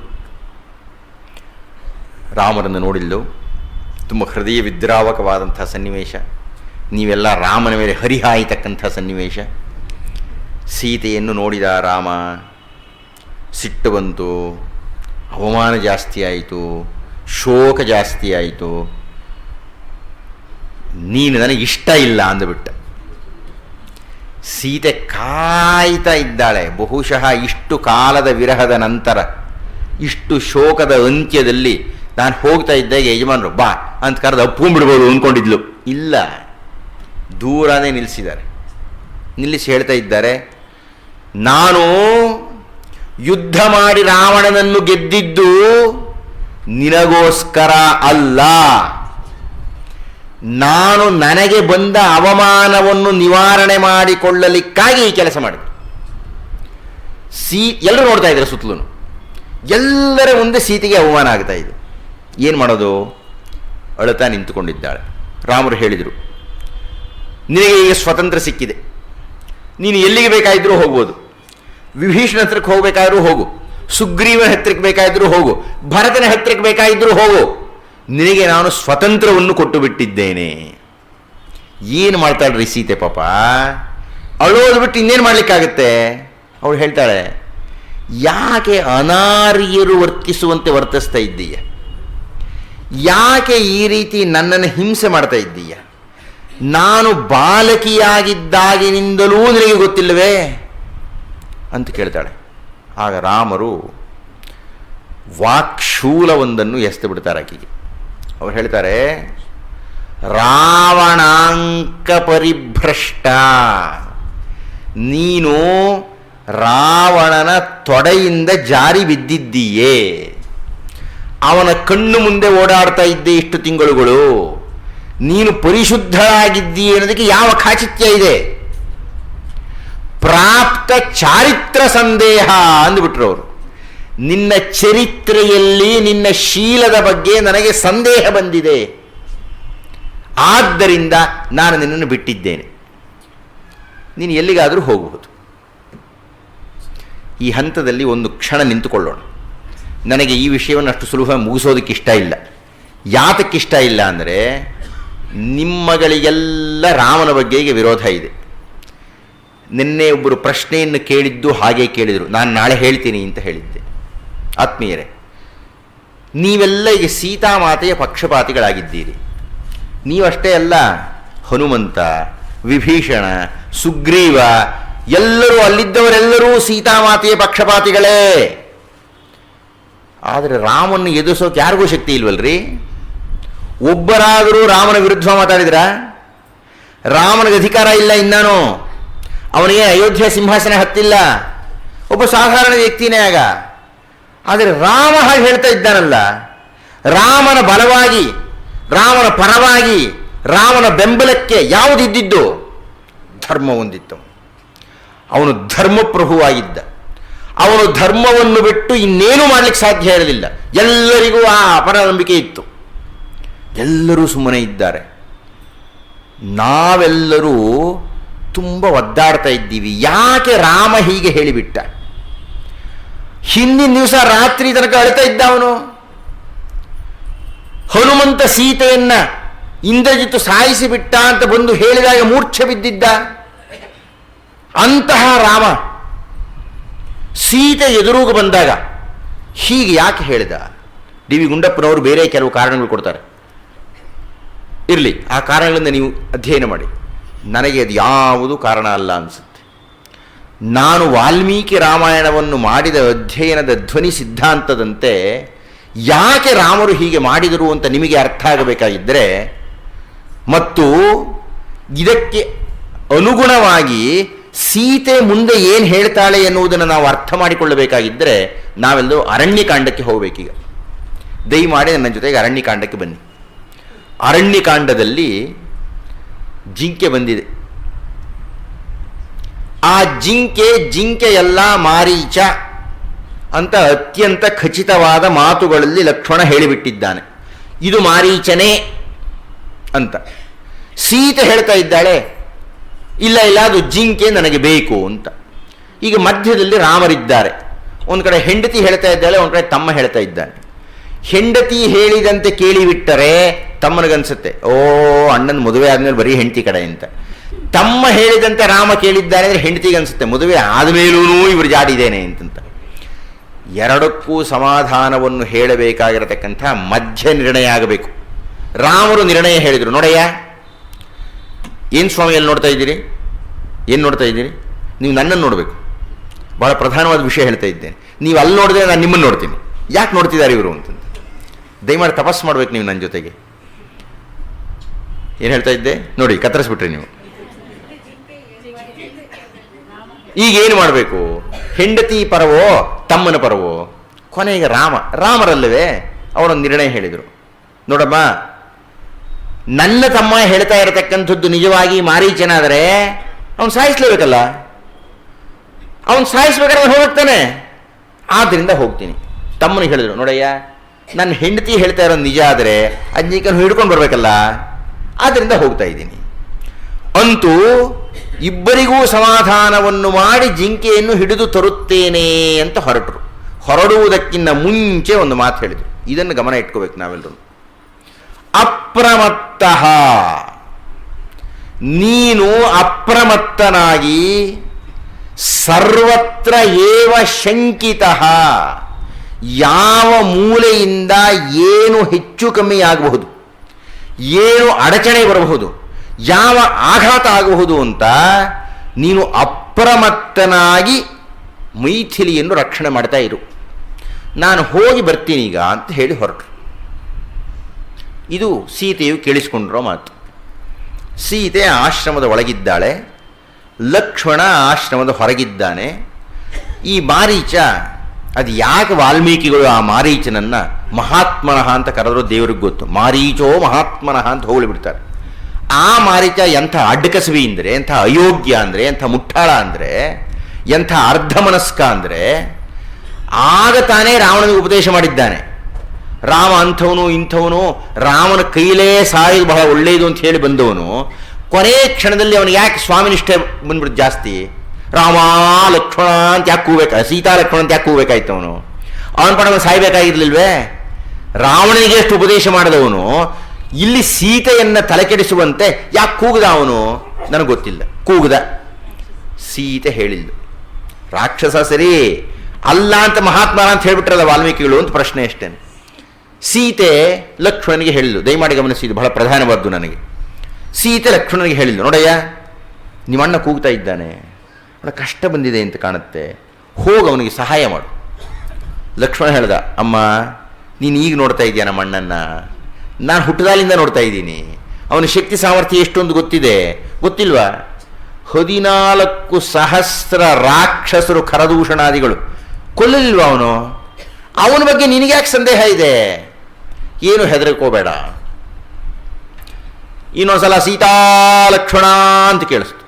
ರಾಮರನ್ನು ನೋಡಿದ್ಲು. ತುಂಬ ಹೃದಯ ವಿದ್ರಾವಕವಾದಂಥ ಸನ್ನಿವೇಶ. ನೀವೆಲ್ಲ ರಾಮನ ಮೇಲೆ ಹರಿಹಾಯಿತಕ್ಕಂಥ ಸನ್ನಿವೇಶ. ಸೀತೆಯನ್ನು ನೋಡಿದ ರಾಮ, ಸಿಟ್ಟು ಬಂತು. ಅವಮಾನ ಜಾಸ್ತಿ ಆಯಿತು. ಶೋಕ ಜಾಸ್ತಿ ಆಯಿತು. ನೀನು ನನಗೆ ಇಷ್ಟ ಇಲ್ಲ ಅಂದುಬಿಟ್ಟ. ಸೀತೆ ಕಾಯ್ತಾ ಇದ್ದಾಳೆ. ಬಹುಶಃ ಇಷ್ಟು ಕಾಲದ ವಿರಹದ ನಂತರ, ಇಷ್ಟು ಶೋಕದ ಅಂತ್ಯದಲ್ಲಿ ನಾನು ಹೋಗ್ತಾ ಇದ್ದಾಗ ಯಜಮಾನರು, ಬಾ ಅಂತ ಕರೆದು ಅಪ್ಕೊಂಡ್ಬಿಡ್ಬೋದು ಅಂದ್ಕೊಂಡಿದ್ಲು ಇಲ್ಲ, ದೂರನೇ ನಿಲ್ಲಿಸಿದ್ದಾರೆ. ನಿಲ್ಲಿಸಿ ಹೇಳ್ತಾ ಇದ್ದಾರೆ, ನಾನು ಯುದ್ಧ ಮಾಡಿ ರಾವಣನನ್ನು ಗೆದ್ದಿದ್ದು ನಿನಗೋಸ್ಕರ ಅಲ್ಲ. ನಾನು ನನಗೆ ಬಂದ ಅವಮಾನವನ್ನು ನಿವಾರಣೆ ಮಾಡಿಕೊಳ್ಳಲಿಕ್ಕಾಗಿ ಈ ಕೆಲಸ ಮಾಡಿದೆ. ಸೀ, ಎಲ್ಲರೂ ನೋಡ್ತಾ ಇದ್ದಾರೆ ಸುತ್ತಲೂ ಎಲ್ಲರ ಮುಂದೆ ಸೀತೆಗೆ ಅವಮಾನ ಆಗ್ತಾ ಇದೆ. ಏನು ಮಾಡೋದು? ಅಳತಾ ನಿಂತುಕೊಂಡಿದ್ದಾಳೆ. ರಾಮರು ಹೇಳಿದರು, ನಿನಗೆ ಈಗ ಸ್ವತಂತ್ರ ಸಿಕ್ಕಿದೆ. ನೀನು ಎಲ್ಲಿಗೆ ಬೇಕಾದರೂ ಹೋಗ್ಬೋದು. ವಿಭೀಷಣ ಹತ್ರಕ್ಕೆ ಹೋಗಬೇಕಾದ್ರೂ ಹೋಗು. ಸುಗ್ರೀವನ ಹತ್ರಕ್ಕೆ ಬೇಕಾದರೂ ಹೋಗು. ಭರತನ ಹತ್ರಕ್ಕೆ ಬೇಕಾದರೂ ಹೋಗು. ನಿನಗೆ ನಾನು ಸ್ವತಂತ್ರವನ್ನು ಕೊಟ್ಟು ಬಿಟ್ಟಿದ್ದೇನೆ ಏನು ಮಾಡ್ತಾಳ್ರಿ ಸೀತೆ ಪಾಪ? ಅಳೋದು ಬಿಟ್ಟು ಇನ್ನೇನು ಮಾಡಲಿಕ್ಕಾಗತ್ತೆ? ಅವಳು ಹೇಳ್ತಾಳೆ, ಯಾಕೆ ಅನಾರ್ಯರು ವರ್ತಿಸುವಂತೆ ವರ್ತಿಸ್ತಾ ಇದ್ದೀಯ? ಯಾಕೆ ಈ ರೀತಿ ನನ್ನನ್ನು ಹಿಂಸೆ ಮಾಡ್ತಾ ಇದ್ದೀಯ? ನಾನು ಬಾಲಕಿಯಾಗಿದ್ದಾಗಿನಿಂದಲೂ ನಿನಗೆ ಗೊತ್ತಿಲ್ಲವೇ? ಅಂತ ಕೇಳ್ತಾಳೆ. ಆಗ ರಾಮರು ವಾಕ್ಶೂಲವೊಂದನ್ನು ಎಸ್ತು ಬಿಡ್ತಾರೆ ಆಕೆಗೆ. ಅವ್ರು ಹೇಳ್ತಾರೆ, ರಾವಣಾಂಕ ಪರಿಭ್ರಷ್ಟ. ನೀನು ರಾವಣನ ತೊಡೆಯಿಂದ ಜಾರಿ ಬಿದ್ದಿದ್ದೀಯೇ. ಅವನ ಕಣ್ಣು ಮುಂದೆ ಓಡಾಡ್ತಾ ಇದ್ದೆ ಇಷ್ಟು ತಿಂಗಳುಗಳು. ನೀನು ಪರಿಶುದ್ಧರಾಗಿದ್ದೀಯ ಅನ್ನೋದಕ್ಕೆ ಯಾವ ಖಾಚಿತ್ಯ ಇದೆ? ಪ್ರಾಪ್ತ ಚಾರಿತ್ರ ಸಂದೇಹ ಅಂದ್ಬಿಟ್ರು ಅವರು. ನಿನ್ನ ಚರಿತ್ರೆಯಲ್ಲಿ, ನಿನ್ನ ಶೀಲದ ಬಗ್ಗೆ ನನಗೆ ಸಂದೇಹ ಬಂದಿದೆ. ಆದ್ದರಿಂದ ನಾನು ನಿನ್ನನ್ನು ಬಿಟ್ಟಿದ್ದೇನೆ. ನೀನು ಎಲ್ಲಿಗಾದರೂ ಹೋಗಬಹುದು. ಈ ಹಂತದಲ್ಲಿ ಒಂದು ಕ್ಷಣ ನಿಂತುಕೊಳ್ಳೋಣ. ನನಗೆ ಈ ವಿಷಯವನ್ನು ಅಷ್ಟು ಸುಲಭ ಮುಗಿಸೋದಕ್ಕೆ ಇಷ್ಟ ಇಲ್ಲ. ಯಾತಕ್ಕಿಷ್ಟ ಇಲ್ಲ ಅಂದರೆ, ನಿಮ್ಮಗಳಿಗೆಲ್ಲ ರಾಮನ ಬಗ್ಗೆಗೆ ವಿರೋಧ ಇದೆ. ನಿನ್ನೆ ಒಬ್ಬರು ಪ್ರಶ್ನೆಯನ್ನು ಕೇಳಿದ್ದು ಹಾಗೆ ಕೇಳಿದರು. ನಾನು ನಾಳೆ ಹೇಳ್ತೀನಿ ಅಂತ ಹೇಳಿದ್ದೆ. ಆತ್ಮೀಯರೇ ನೀವೆಲ್ಲ ಈಗ ಸೀತಾಮಾತೆಯ ಪಕ್ಷಪಾತಿಗಳಾಗಿದ್ದೀರಿ. ನೀವಷ್ಟೇ ಅಲ್ಲ, ಹನುಮಂತ, ವಿಭೀಷಣ, ಸುಗ್ರೀವ, ಎಲ್ಲರೂ ಅಲ್ಲಿದ್ದವರೆಲ್ಲರೂ ಸೀತಾಮಾತೆಯ ಪಕ್ಷಪಾತಿಗಳೇ. ಆದರೆ ರಾಮನ್ನು ಎದುರಿಸೋಕೆ ಯಾರಿಗೂ ಶಕ್ತಿ ಇಲ್ವಲ್ರಿ? ಒಬ್ಬರಾದರೂ ರಾಮನ ವಿರುದ್ಧ ಮಾತಾಡಿದ್ರ? ರಾಮನಿಗೆ ಅಧಿಕಾರ ಇಲ್ಲ ಇನ್ನಾನು? ಅವನಿಗೆ ಅಯೋಧ್ಯೆ ಸಿಂಹಾಸನ ಹತ್ತಿಲ್ಲ? ಒಬ್ಬ ಸಾಧಾರಣ ವ್ಯಕ್ತಿನೇ ಆಗ? ಆದರೆ ರಾಮ ಹಾಗೆ ಹೇಳ್ತಾ ಇದ್ದಾನಲ್ಲ, ರಾಮನ ಬಲವಾಗಿ, ರಾಮನ ಪರವಾಗಿ, ರಾಮನ ಬೆಂಬಲಕ್ಕೆ ಯಾವುದಿದ್ದಿದ್ದು? ಧರ್ಮ ಹೊಂದಿತ್ತು ಅವನು ಧರ್ಮಪ್ರಭುವಾಗಿದ್ದ. ಅವನು ಧರ್ಮವನ್ನು ಬಿಟ್ಟು ಇನ್ನೇನು ಮಾಡಲಿಕ್ಕೆ ಸಾಧ್ಯ ಇರಲಿಲ್ಲ. ಎಲ್ಲರಿಗೂ ಆ ಅಪನಂಬಿಕೆ ಇತ್ತು. ಎಲ್ಲರೂ ಸುಮ್ಮನೆ ಇದ್ದಾರೆ. ನಾವೆಲ್ಲರೂ ತುಂಬ ಒದ್ದಾಡ್ತಾ ಇದ್ದೀವಿ. ಯಾಕೆ ರಾಮ ಹೀಗೆ ಹೇಳಿಬಿಟ್ಟ? ಹಿಂದಿನ ದಿವಸ ರಾತ್ರಿ ತನಕ ಅಳ್ತಾ ಇದ್ದ ಅವನು. ಹನುಮಂತ ಸೀತೆಯನ್ನ ಇಂದ್ರಜಿತ್ತು ಸಾಯಿಸಿ ಬಿಟ್ಟ ಅಂತ ಬಂದು ಹೇಳಿದಾಗ ಮೂರ್ಛೆ ಬಿದ್ದಿದ್ದ. ಅಂತಹ ರಾಮ ಸೀತೆ ಎದುರುಗ ಬಂದಾಗ ಹೀಗೆ ಯಾಕೆ ಹೇಳಿದ? ಡಿ ವಿ ಗುಂಡಪ್ಪನವರು ಬೇರೆ ಕೆಲವು ಕಾರಣಗಳು ಕೊಡ್ತಾರೆ. ಇರಲಿ, ಆ ಕಾರಣಗಳಿಂದ ನೀವು ಅಧ್ಯಯನ ಮಾಡಿ. ನನಗೆ ಅದು ಯಾವುದು ಕಾರಣ ಅಲ್ಲ ಅನಿಸುತ್ತೆ. ನಾನು ವಾಲ್ಮೀಕಿ ರಾಮಾಯಣವನ್ನು ಮಾಡಿದ ಅಧ್ಯಯನದ ಧ್ವನಿ ಸಿದ್ಧಾಂತದಂತೆ ಯಾಕೆ ರಾಮರು ಹೀಗೆ ಮಾಡಿದರು ಅಂತ ನಿಮಗೆ ಅರ್ಥ ಆಗಬೇಕಾಗಿದ್ದರೆ ಮತ್ತು ಇದಕ್ಕೆ ಅನುಗುಣವಾಗಿ ಸೀತೆ ಮುಂದೆ ಏನು ಹೇಳ್ತಾಳೆ ಎನ್ನುವುದನ್ನು ನಾವು ಅರ್ಥ ಮಾಡಿಕೊಳ್ಳಬೇಕಾಗಿದ್ದರೆ ನಾವೆಲ್ಲರೂ ಅರಣ್ಯಕಾಂಡಕ್ಕೆ ಹೋಗಬೇಕೀಗ. ದಯಮಾಡಿ ನನ್ನ ಜೊತೆಗೆ ಅರಣ್ಯಕಾಂಡಕ್ಕೆ ಬನ್ನಿ. ಅರಣ್ಯಕಾಂಡದಲ್ಲಿ ಜಿಂಕೆ ಬಂದಿದೆ. ಆ ಜಿಂಕೆ ಜಿಂಕೆಯಲ್ಲ ಮಾರೀಚ ಅಂತ ಅತ್ಯಂತ ಖಚಿತವಾದ ಮಾತುಗಳಲ್ಲಿ ಲಕ್ಷ್ಮಣ ಹೇಳಿಬಿಟ್ಟಿದ್ದಾನೆ. ಇದು ಮಾರೀಚನೇ ಅಂತ. ಸೀತೆ ಹೇಳ್ತಾ ಇದ್ದಾಳೆ, ಇಲ್ಲ ಇಲ್ಲ, ಅದು ಜಿಂಕೆ ನನಗೆ ಬೇಕು ಅಂತ. ಈಗ ಮಧ್ಯದಲ್ಲಿ ರಾಮರಿದ್ದಾರೆ. ಒಂದು ಕಡೆ ಹೆಂಡತಿ ಹೇಳ್ತಾ ಇದ್ದಾಳೆ, ಒಂದು ಕಡೆ ತಮ್ಮ ಹೇಳ್ತಾ ಇದ್ದಾನೆ. ಹೆಂಡತಿ ಹೇಳಿದಂತೆ ಕೇಳಿಬಿಟ್ಟರೆ ತಮ್ಮನಿಗನ್ಸುತ್ತೆ, ಓ, ಅಣ್ಣನ ಮದುವೆ ಆದಮೇಲೆ ಬರೀ ಹೆಂಡತಿ ಕಡೆ ಅಂತ ತಮ್ಮ ಹೇಳಿದಂತೆ ರಾಮ ಕೇಳಿದ್ದಾರೆ ಅಂದರೆ ಹೆಂಡತಿಗೆ ಅನಿಸುತ್ತೆ, ಮದುವೆ ಆದಮೇಲೂ ಇವರು ಜಾಡಿದ್ದೇನೆ ಅಂತಂತ. ಎರಡಕ್ಕೂ ಸಮಾಧಾನವನ್ನು ಹೇಳಬೇಕಾಗಿರತಕ್ಕಂಥ ಮಧ್ಯ ನಿರ್ಣಯ ಆಗಬೇಕು. ರಾಮರು ನಿರ್ಣಯ ಹೇಳಿದರು, ನೋಡಯ್ಯ, ಏನು ಸ್ವಾಮಿ ಎಲ್ಲಿ ನೋಡ್ತಾ ಇದ್ದೀರಿ? ಏನು ನೋಡ್ತಾ ಇದ್ದೀರಿ? ನೀವು ನನ್ನನ್ನು ನೋಡಬೇಕು. ಭಾಳ ಪ್ರಧಾನವಾದ ವಿಷಯ ಹೇಳ್ತಾ ಇದ್ದೇನೆ. ನೀವು ಅಲ್ಲಿ ನೋಡಿದ್ರೆ ನಾನು ನಿಮ್ಮನ್ನು ನೋಡ್ತೀನಿ. ಯಾಕೆ ನೋಡ್ತಿದ್ದಾರೆ ಇವರು? ಅಂತಂದು ದಯಮಾಡಿ ತಪಸ್ಸು ಮಾಡ್ಬೇಕು ನೀವು ನನ್ನ ಜೊತೆಗೆ. ಏನು ಹೇಳ್ತಾ ಇದ್ದೆ? ನೋಡಿ, ಕತ್ತರಿಸ್ಬಿಟ್ರಿ ನೀವು. ಈಗ ಏನು ಮಾಡಬೇಕು? ಹೆಂಡತಿ ಪರವೋ, ತಮ್ಮನ ಪರವೋ? ಕೊನೆಗೆ ರಾಮ. ರಾಮರಲ್ಲವೇ? ಅವರೊಂದು ನಿರ್ಣಯ ಹೇಳಿದರು. ನೋಡಮ್ಮ, ನನ್ನ ತಮ್ಮ ಹೇಳ್ತಾ ಇರತಕ್ಕಂಥದ್ದು ನಿಜವಾಗಿ ಮಾರೀಚನಾದರೆ ಅವನು ಸಾಯಿಸ್ಲೇಬೇಕಲ್ಲ? ಅವನು ಸಾಯಿಸ್ಬೇಕಾದ್ರೆ ಹೋಗ್ತಾನೆ. ಆದ್ದರಿಂದ ಹೋಗ್ತೀನಿ. ತಮ್ಮನಿಗೆ ಹೇಳಿದ್ರು, ನೋಡಯ್ಯ, ನನ್ನ ಹೆಂಡತಿ ಹೇಳ್ತಾ ಇರೋದು ನಿಜ ಆದರೆ ಅಜ್ಜಿಕನ್ನು ಹಿಡ್ಕೊಂಡು ಬರಬೇಕಲ್ಲ? ಆದ್ದರಿಂದ ಹೋಗ್ತಾ ಇದ್ದೀನಿ. ಅಂತೂ ಇಬ್ಬರಿಗೂ ಸಮಾಧಾನವನ್ನು ಮಾಡಿ ಜಿಂಕೆಯನ್ನು ಹಿಡಿದು ತರುತ್ತೇನೆ ಅಂತ ಹೊರಟರು. ಹೊರಡುವುದಕ್ಕಿಂತ ಮುಂಚೆ ಒಂದು ಮಾತು ಹೇಳಿದರು. ಇದನ್ನು ಗಮನ ಇಟ್ಕೋಬೇಕು ನಾವೆಲ್ಲರೂ. ಅಪ್ರಮತ್ತ. ನೀನು ಅಪ್ರಮತ್ತನಾಗಿ ಸರ್ವತ್ರ ಏವ ಶಂಕಿತ, ಯಾವ ಮೂಲೆಯಿಂದ ಏನು ಹೆಚ್ಚು ಕಮ್ಮಿ ಆಗಬಹುದು ಏನು ಅಡಚಣೆ ಬರಬಹುದು ಯಾವ ಆಘಾತ ಆಗಬಹುದು ಅಂತ ನೀನು ಅಪ್ರಮತ್ತನಾಗಿ ಮೈಥಿಲಿಯನ್ನು ರಕ್ಷಣೆ ಮಾಡ್ತಾ ಇರು. ನಾನು ಹೋಗಿ ಬರ್ತೀನಿ ಈಗ ಅಂತ ಹೇಳಿ ಹೊರಟರು ಇದು ಸೀತೆಯು ಕೇಳಿಸ್ಕೊಂಡಿರೋ ಮಾತು. ಸೀತೆ ಆಶ್ರಮದ ಒಳಗಿದ್ದಾಳೆ, ಲಕ್ಷ್ಮಣ ಆಶ್ರಮದ ಹೊರಗಿದ್ದಾನೆ. ಈ ಮಾರೀಚ, ಅದು ಯಾಕೆ ವಾಲ್ಮೀಕಿಗಳು ಆ ಮಾರೀಚನನ್ನು ಮಹಾತ್ಮನಃ ಅಂತ ಕರೆದ್ರೋ ದೇವ್ರಿಗೆ ಗೊತ್ತು. ಮಾರೀಚೋ ಮಹಾತ್ಮನಃ ಅಂತ ಹೋಗ್ಬಿಡ್ತಾರೆ ಆ ಮಾರೀಚ ಎಂಥ ಅಡ್ಡಕಸವಿ ಅಂದರೆ, ಎಂಥ ಅಯೋಗ್ಯ ಅಂದರೆ, ಎಂಥ ಮುಟ್ಟಾಳ ಅಂದರೆ, ಎಂಥ ಅರ್ಧಮನಸ್ಕ ಅಂದರೆ, ಆಗ ತಾನೇ ರಾವಣನಿಗೆ ಉಪದೇಶ ಮಾಡಿದ್ದಾನೆ. ರಾಮ ಅಂಥವನು, ಇಂಥವನು, ರಾಮನ ಕೈಲೇ ಸಾಯೋದು ಬಹಳ ಒಳ್ಳೆಯದು ಅಂತ ಹೇಳಿ ಬಂದವನು. ಕೊನೆ ಕ್ಷಣದಲ್ಲಿ ಅವನಿಗೆ ಯಾಕೆ ಸ್ವಾಮಿನಿಷ್ಠೆ ಬಂದ್ಬಿಟ್ಟು ಜಾಸ್ತಿ? ರಾಮ, ಲಕ್ಷ್ಮಣ ಅಂತ ಯಾಕೆ ಕೂಬೇಕಾ ಸೀತಾ, ಲಕ್ಷ್ಮಣ ಅಂತ ಯಾಕೆ ಕೂಬೇಕಾಯ್ತು ಅವನು? ಅವನ ಪಡ ಸಾಯ್ಬೇಕಾಗಿರ್ಲಿಲ್ವೇ? ರಾವಣನಿಗೆ ಎಷ್ಟು ಉಪದೇಶ ಮಾಡಿದವನು? ಇಲ್ಲಿ ಸೀತೆಯನ್ನ ತಲೆಕೆಡಿಸುವಂತೆ ಯಾಕೆ ಕೂಗದ ಅವನು? ನನಗೆ ಗೊತ್ತಿಲ್ಲ. ಕೂಗದ? ಸೀತೆ ಹೇಳಿದ್ದು. ರಾಕ್ಷಸ ಸರಿ, ಅಲ್ಲ ಅಂತ ಮಹಾತ್ಮ ಅಂತ ಹೇಳಿಬಿಟ್ರಲ್ಲ ವಾಲ್ಮೀಕಿಗಳು ಅಂತ ಪ್ರಶ್ನೆ ಅಷ್ಟೇ. ಸೀತೆ ಲಕ್ಷ್ಮಣನಿಗೆ ಹೇಳಿದ್ದು ದಯಮಾಡಿ ಗಮನಿಸಿ ಇದು ಬಹಳ ಪ್ರಧಾನವಾದ್ದು ನನಗೆ. ಸೀತೆ ಲಕ್ಷ್ಮಣನಿಗೆ ಹೇಳಿದ್ದು ನೋಡಯ್ಯ ನಿಮ್ಮಣ್ಣ ಕೂಗ್ತಾ ಇದ್ದಾನೆ. ಅವನ ಕಷ್ಟ ಬಂದಿದೆ ಅಂತ ಕಾಣುತ್ತೆ. ಹೋಗಿ ಅವನಿಗೆ ಸಹಾಯ ಮಾಡು. ಲಕ್ಷ್ಮಣ ಹೇಳ್ದ, ಅಮ್ಮ, ನೀನು ಈಗ ನೋಡ್ತಾ ಇದೆಯಾ ನಮ್ಮ ಅಣ್ಣನ್ನ. ನಾನು ಹುಟ್ಟದಾಲಿಂದ ನೋಡ್ತಾ ಇದ್ದೀನಿ. ಅವನ ಶಕ್ತಿ ಸಾಮರ್ಥ್ಯ ಎಷ್ಟೊಂದು ಗೊತ್ತಿದೆ? ಗೊತ್ತಿಲ್ವಾ? ಹದಿನಾಲ್ಕು ಸಹಸ್ರ ರಾಕ್ಷಸರು ಕರದೂಷಣಾದಿಗಳು ಕೊಲ್ಲಲಿಲ್ವ ಅವನು? ಅವನ ಬಗ್ಗೆ ನಿನಗ್ಯಾಕೆ ಸಂದೇಹ ಇದೆ? ಏನು ಹೆದರಿಕೋಬೇಡ. ಇನ್ನೊಂದ್ಸಲ ಸೀತಾ ಲಕ್ಷ್ಮಣ ಅಂತ ಕೇಳಿಸ್ತು.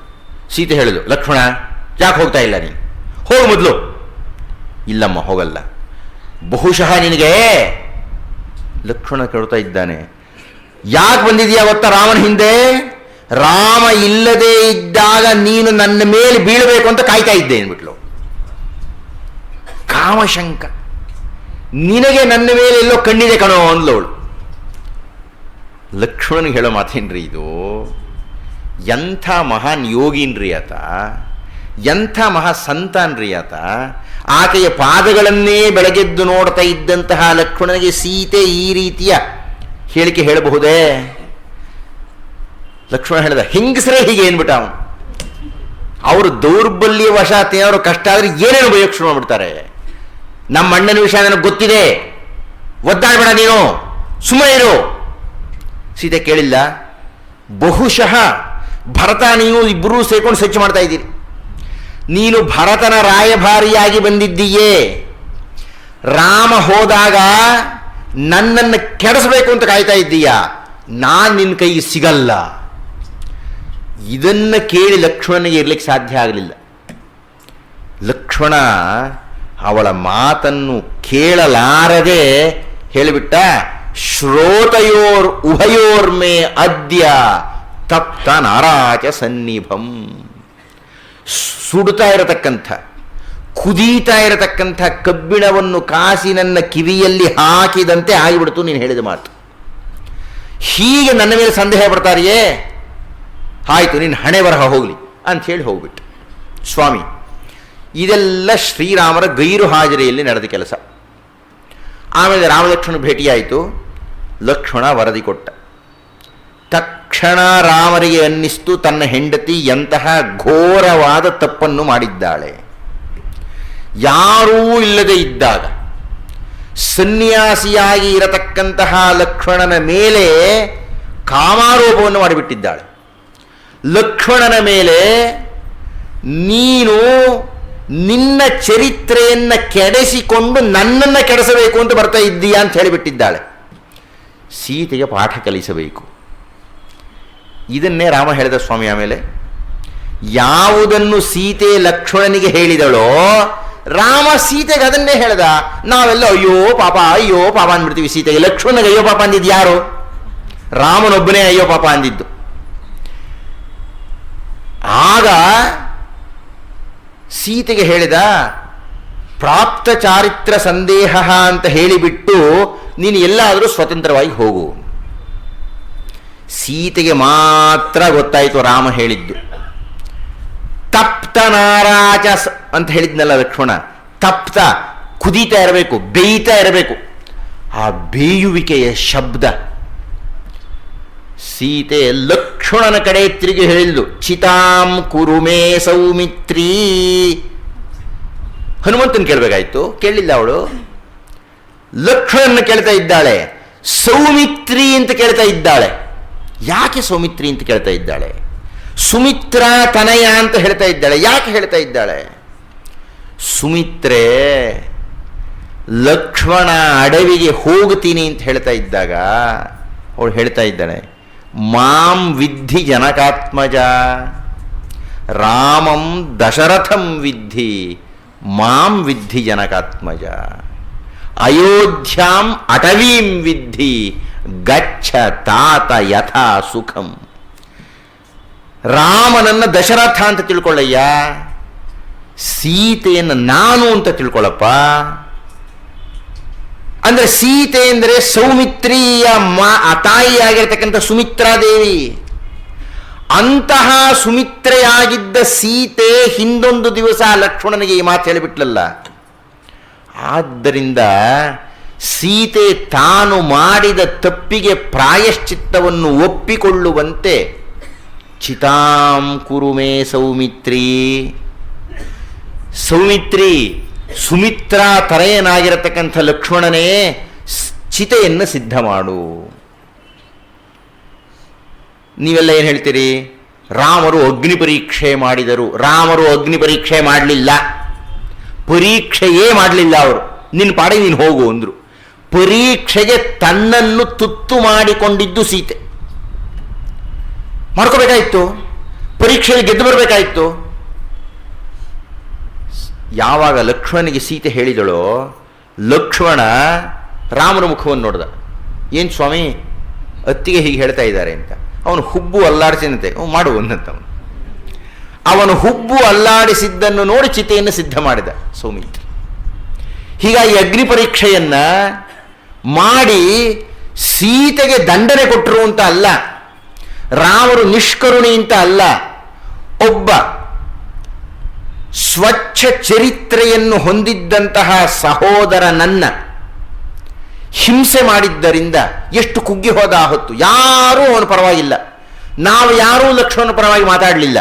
ಸೀತೆ ಹೇಳಿದು ಲಕ್ಷ್ಮಣ, ಯಾಕೆ ಹೋಗ್ತಾ ಇಲ್ಲ ನೀನು? ಹೋಗು ಮೊದಲು. ಇಲ್ಲಮ್ಮ, ಹೋಗಲ್ಲ. ಬಹುಶಃ ನಿನಗೆ ಲಕ್ಷ್ಮಣ ಕೇಳ್ತಾ ಇದ್ದಾನೆ. ಯಾಕೆ ಬಂದಿದೀಯ ಗೊತ್ತಾ ರಾಮನ ಹಿಂದೆ? ರಾಮ ಇಲ್ಲದೆ ಇದ್ದಾಗ ನೀನು ನನ್ನ ಮೇಲೆ ಬೀಳಬೇಕು ಅಂತ ಕಾಯ್ತಾ ಇದ್ದೆ ಅಂದ್ಬಿಟ್ಲು. ಕಾಮಶಂಕ, ನಿನಗೆ ನನ್ನ ಮೇಲೆ ಎಲ್ಲೋ ಕಣ್ಣಿದೆ ಕಣೋ ಅಂದ್ಲವಳು ಲಕ್ಷ್ಮಣನಿಗೆ ಹೇಳೋ ಮಾತೇನ್ರಿ ಇದು? ಎಂಥ ಮಹಾನ್ ಯೋಗಿನ್ರಿ ಆತ, ಎಂಥ ಮಹಾ ಸಂತಾನ್ರಿ ಆತ ಆಕೆಯ ಪಾದಗಳನ್ನೇ ಬೆಳಗೆದ್ದು ನೋಡ್ತಾ ಇದ್ದಂತಹ ಲಕ್ಷ್ಮಣನಿಗೆ ಸೀತೆ ಈ ರೀತಿಯ ಹೇಳಿಕೆ ಹೇಳಬಹುದೇ? ಲಕ್ಷ್ಮಣ ಹೇಳಿದ, ಹೆಂಗಸರೇ ಹೀಗೆ ಏನ್ಬಿಟ್ಟ ಅವನು. ಅವರು ದೌರ್ಬಲ್ಯ ವಶಾತ್ ಏನಾದ್ರು ಕಷ್ಟ ಆದ್ರೆ ಏನೇನು ಉಪಯೋಗ ಶುರು ಮಾಡ್ಬಿಡ್ತಾರೆ. ನಮ್ಮ ಅಣ್ಣನ ವಿಷಯ ನನಗೆ ಗೊತ್ತಿದೆ. ಒದ್ದಾಡಬೇಡ ನೀನು. ಸುಮ್ಮನೆ ಇರು. ಸೀತೆ ಕೇಳಿಲ್ಲ. ಬಹುಶಃ ಭರತ, ನೀವು ಇಬ್ಬರೂ ಸೇರ್ಕೊಂಡು ಸ್ವಚ್ಛ ಮಾಡ್ತಾ ಇದ್ದೀರಿ. ನೀನು ಭರತನ ರಾಯಭಾರಿಯಾಗಿ ಬಂದಿದ್ದೀಯೇ. ರಾಮ ಹೋದಾಗ ನನ್ನನ್ನು ಕೆಡಿಸಬೇಕು ಅಂತ ಕಾಯ್ತಾ ಇದ್ದೀಯಾ. ನಾನು ನಿನ್ನ ಕೈಗೆ ಸಿಗಲ್ಲ. ಇದನ್ನು ಕೇಳಿ ಲಕ್ಷ್ಮಣನಿಗೆ ಇರಲಿಕ್ಕೆ ಸಾಧ್ಯ ಆಗಲಿಲ್ಲ. ಲಕ್ಷ್ಮಣ ಅವಳ ಮಾತನ್ನು ಕೇಳಲಾರದೆ ಹೇಳಿಬಿಟ್ಟ, ಶ್ರೋತಯೋರ್ ಉಭಯೋರ್ಮೇ ಅದ್ಯ ತಪ್ತ ನಾರಾಚ ಸನ್ನಿಭಂ. ಸುಡುತ್ತಾ ಇರತಕ್ಕಂಥ, ಕುದೀತಾ ಇರತಕ್ಕಂಥ ಕಬ್ಬಿಣವನ್ನು ಕಾಸಿ ನನ್ನ ಕಿವಿಯಲ್ಲಿ ಹಾಕಿದಂತೆ ಆಗಿಬಿಡ್ತು ನೀನು ಹೇಳಿದ ಮಾತು. ಹೀಗೆ ನನ್ನ ಮೇಲೆ ಸಂದೇಹ ಪಡ್ತಾರೆಯೇ ಆಯಿತು ನಿನ್ನ ಹಣೆ ಬರಹ ಹೋಗಲಿ ಅಂಥೇಳಿ ಹೋಗ್ಬಿಟ್ಟು ಸ್ವಾಮಿ, ಇದೆಲ್ಲ ಶ್ರೀರಾಮರ ಗೈರು ಹಾಜರಿಯಲ್ಲಿ ನಡೆದ ಕೆಲಸ. ಆಮೇಲೆ ರಾಮಲಕ್ಷ್ಮಣ ಭೇಟಿಯಾಯಿತು. ಲಕ್ಷ್ಮಣ ವರದಿ ಕೊಟ್ಟ. ತಕ್ಷಣ ರಾಮರಿಗೆ ಅನ್ನಿಸ್ತು ತನ್ನ ಹೆಂಡತಿ ಎಂತಹ ಘೋರವಾದ ತಪ್ಪನ್ನು ಮಾಡಿದ್ದಾಳೆ. ಯಾರೂ ಇಲ್ಲದೆ ಇದ್ದಾಗ, ಸನ್ಯಾಸಿಯಾಗಿ ಇರತಕ್ಕಂತಹ ಲಕ್ಷ್ಮಣನ ಮೇಲೆ ಕಾಮಾರೋಪವನ್ನು ಮಾಡಿಬಿಟ್ಟಿದ್ದಾಳೆ. ಲಕ್ಷ್ಮಣನ ಮೇಲೆ ನೀನು ನಿನ್ನ ಚರಿತ್ರೆಯನ್ನು ಕೆಡಿಸಿಕೊಂಡು ನನ್ನನ್ನು ಕೆಡಿಸಬೇಕು ಅಂತ ಬರ್ತಾ ಇದ್ದೀಯಾ ಅಂತ ಹೇಳಿಬಿಟ್ಟಿದ್ದಾಳೆ. ಸೀತೆಗೆ ಪಾಠ ಕಲಿಸಬೇಕು. ಇದನ್ನೇ ರಾಮ ಹೇಳಿದ ಸ್ವಾಮಿ ಆಮೇಲೆ, ಯಾವುದನ್ನು ಸೀತೆ ಲಕ್ಷ್ಮಣನಿಗೆ ಹೇಳಿದಳೋ, ರಾಮ ಸೀತೆಗೆ ಅದನ್ನೇ ಹೇಳ್ದ. ನಾವೆಲ್ಲ, ಅಯ್ಯೋ ಪಾಪ ಅಯ್ಯೋ ಪಾಪ ಅಂದ್ಬಿಡ್ತೀವಿ ಸೀತೆಗೆ. ಲಕ್ಷ್ಮಣನಿಗೆ ಅಯ್ಯೋ ಪಾಪ ಅಂದಿದ್ದು ಯಾರು? ರಾಮನೊಬ್ಬನೇ ಅಯ್ಯೋ ಪಾಪ ಅಂದಿದ್ದು. ಆಗ ಸೀತೆಗೆ ಹೇಳಿದ, ಪ್ರಾಪ್ತ ಚಾರಿತ್ರ ಸಂದೇಹ ಅಂತ ಹೇಳಿಬಿಟ್ಟು ನೀನು ಎಲ್ಲಾದರೂ ಸ್ವತಂತ್ರವಾಗಿ ಹೋಗು. ಸೀತೆಗೆ ಮಾತ್ರ ಗೊತ್ತಾಯಿತು ರಾಮ ಹೇಳಿದ್ದು. ತಪ್ತ ನಾರಾಜ ಅಂತ ಹೇಳಿದ್ನಲ್ಲ ಲಕ್ಷ್ಮಣ. ತಪ್ತ, ಕುದೀತಾ ಇರಬೇಕು, ಬೇಯ್ತಾ ಇರಬೇಕು. ಆ ಬೇಯುವಿಕೆಯ ಶಬ್ದ. ಸೀತೆ ಲಕ್ಷ್ಮಣನ ಕಡೆ ತಿರುಗಿ ಹೇಳಿದ್ಲು, ಚಿತಾಂ ಕುರುಮೇ ಸೌಮಿತ್ರೀ. ಹನುಮಂತನ ಕೇಳಬೇಕಾಯ್ತು? ಕೇಳಲಿಲ್ಲ ಅವಳು. ಲಕ್ಷ್ಮಣನ ಕೇಳ್ತಾ ಇದ್ದಾಳೆ, ಸೌಮಿತ್ರಿ ಅಂತ ಕೇಳ್ತಾ ಇದ್ದಾಳೆ. ಯಾಕೆ ಸೌಮಿತ್ರಿ ಅಂತ ಕೇಳ್ತಾ ಇದ್ದಾಳೆ? ಸುಮಿತ್ರ ತನಯ ಅಂತ ಹೇಳ್ತಾ ಇದ್ದಾಳೆ. ಯಾಕೆ ಹೇಳ್ತಾ ಇದ್ದಾಳೆ? ಸುಮಿತ್ರೆ, ಲಕ್ಷ್ಮಣ ಅಡವಿಗೆ ಹೋಗ್ತೀನಿ ಅಂತ ಹೇಳ್ತಾ ಇದ್ದಾಗ ಅವಳು ಹೇಳ್ತಾ ಇದ್ದಾಳೆ, ಮಾಂ ವಿದ್ಧಿ ಜನಕಾತ್ಮಜ, ರಾಮಂ ದಶರಥಂ ವಿದ್ಧಿ, ಮಾಂ ವಿದ್ಧಿ ಜನಕಾತ್ಮಜ ಅಯೋಧ್ಯಾಂ ಅಟವೀಂ ವಿದ್ಧಿ ಗಚ್ಚ ತಾತ ಯಥಾ ಸುಖಂ. ರಾಮನನ್ನ ದಶರಥ ಅಂತ ತಿಳ್ಕೊಳ್ಳಯ್ಯ. ಸೀತೆಯನ್ನು ನಾನು ಅಂತ ತಿಳ್ಕೊಳ್ಳಪ್ಪ ಅಂದ್ರೆ ಸೀತೆ ಅಂದರೆ ಸೌಮಿತ್ರಿಯ ಮಾ ತಾಯಿಯಾಗಿರ್ತಕ್ಕಂಥ ಸುಮಿತ್ರಾದೇವಿ. ಅಂತಹ ಸುಮಿತ್ರೆಯಾಗಿದ್ದ ಸೀತೆ ಹಿಂದೊಂದು ದಿವಸ ಲಕ್ಷ್ಮಣನಿಗೆ ಈ ಮಾತು ಹೇಳಿಬಿಟ್ಲಲ್ಲ. ಆದ್ದರಿಂದ ಸೀತೆ ತಾನು ಮಾಡಿದ ತಪ್ಪಿಗೆ ಪ್ರಾಯಶ್ಚಿತ್ತವನ್ನು ಒಪ್ಪಿಕೊಳ್ಳುವಂತೆ, ಚಿತಾಂ ಕುರುಮೇ ಸೌಮಿತ್ರಿ. ಸೌಮಿತ್ರಿ, ಸುಮಿತ್ರಾ ತರೆಯನಾಗಿರತಕ್ಕಂಥ ಲಕ್ಷ್ಮಣನೇ ಚಿತೆಯನ್ನು ಸಿದ್ಧ ಮಾಡು. ನೀವೆಲ್ಲ ಏನು ಹೇಳ್ತೀರಿ? ರಾಮರು ಅಗ್ನಿ ಪರೀಕ್ಷೆ ಮಾಡಿದರು. ರಾಮರು ಅಗ್ನಿ ಪರೀಕ್ಷೆ ಮಾಡಲಿಲ್ಲ. ಪರೀಕ್ಷೆಯೇ ಮಾಡಲಿಲ್ಲ ಅವರು. ನಿನ್ನ ಪಾಡಿಗೆ ನೀನು ಹೋಗು ಅಂದರು. ಪರೀಕ್ಷೆಗೆ ತನ್ನನ್ನು ತುತ್ತು ಮಾಡಿಕೊಂಡಿದ್ದು ಸೀತೆ. ಮಾಡ್ಕೋಬೇಕಾಯಿತು? ಪರೀಕ್ಷೆಯಲ್ಲಿ ಗೆದ್ದು ಬರಬೇಕಾಯಿತು? ಯಾವಾಗ ಲಕ್ಷ್ಮಣನಿಗೆ ಸೀತೆ ಹೇಳಿದಳೋ ಲಕ್ಷ್ಮಣ ರಾಮನ ಮುಖವನ್ನು ನೋಡ್ದ. ಏನು ಸ್ವಾಮಿ ಅತ್ತಿಗೆ ಹೀಗೆ ಹೇಳ್ತಾ ಇದ್ದಾರೆ ಅಂತ. ಅವನು ಹುಬ್ಬು ಅಲ್ಲಾಡಿಸಿದಂತೆ. "ಹ್ಞೂ, ಮಾಡು ಅಂದಂತ ಅವನು. ಅವನು ಹುಬ್ಬು ಅಲ್ಲಾಡಿಸಿದ್ದನ್ನು ನೋಡಿ ಚಿತೆಯನ್ನು ಸಿದ್ಧ ಮಾಡಿದ ಸೌಮಿತ್ರಿ. ಹೀಗಾಗಿ ಅಗ್ನಿ ಪರೀಕ್ಷೆಯನ್ನ ಮಾಡಿ ಸೀತೆಗೆ ದಂಡನೆ ಕೊಟ್ಟರು ಅಂತ ಅಲ್ಲ, ರಾಮರು ನಿಷ್ಕರುಣಿ ಅಂತ ಅಲ್ಲ, ಒಬ್ಬ ಸ್ವಚ್ಛ ಚರಿತ್ರೆಯನ್ನು ಹೊಂದಿದ್ದಂತಹ ಸಹೋದರನನ್ನ ಹಿಂಸೆ ಮಾಡಿದ್ದರಿಂದ ಎಷ್ಟು ಕುಗ್ಗಿ ಹೋದ ಹೊತ್ತು ಯಾರೂ ಅವನ ಪರವಾಗಿಲ್ಲ. ನಾವು ಯಾರೂ ಲಕ್ಷ್ಮಣ ಪರವಾಗಿ ಮಾತಾಡಲಿಲ್ಲ.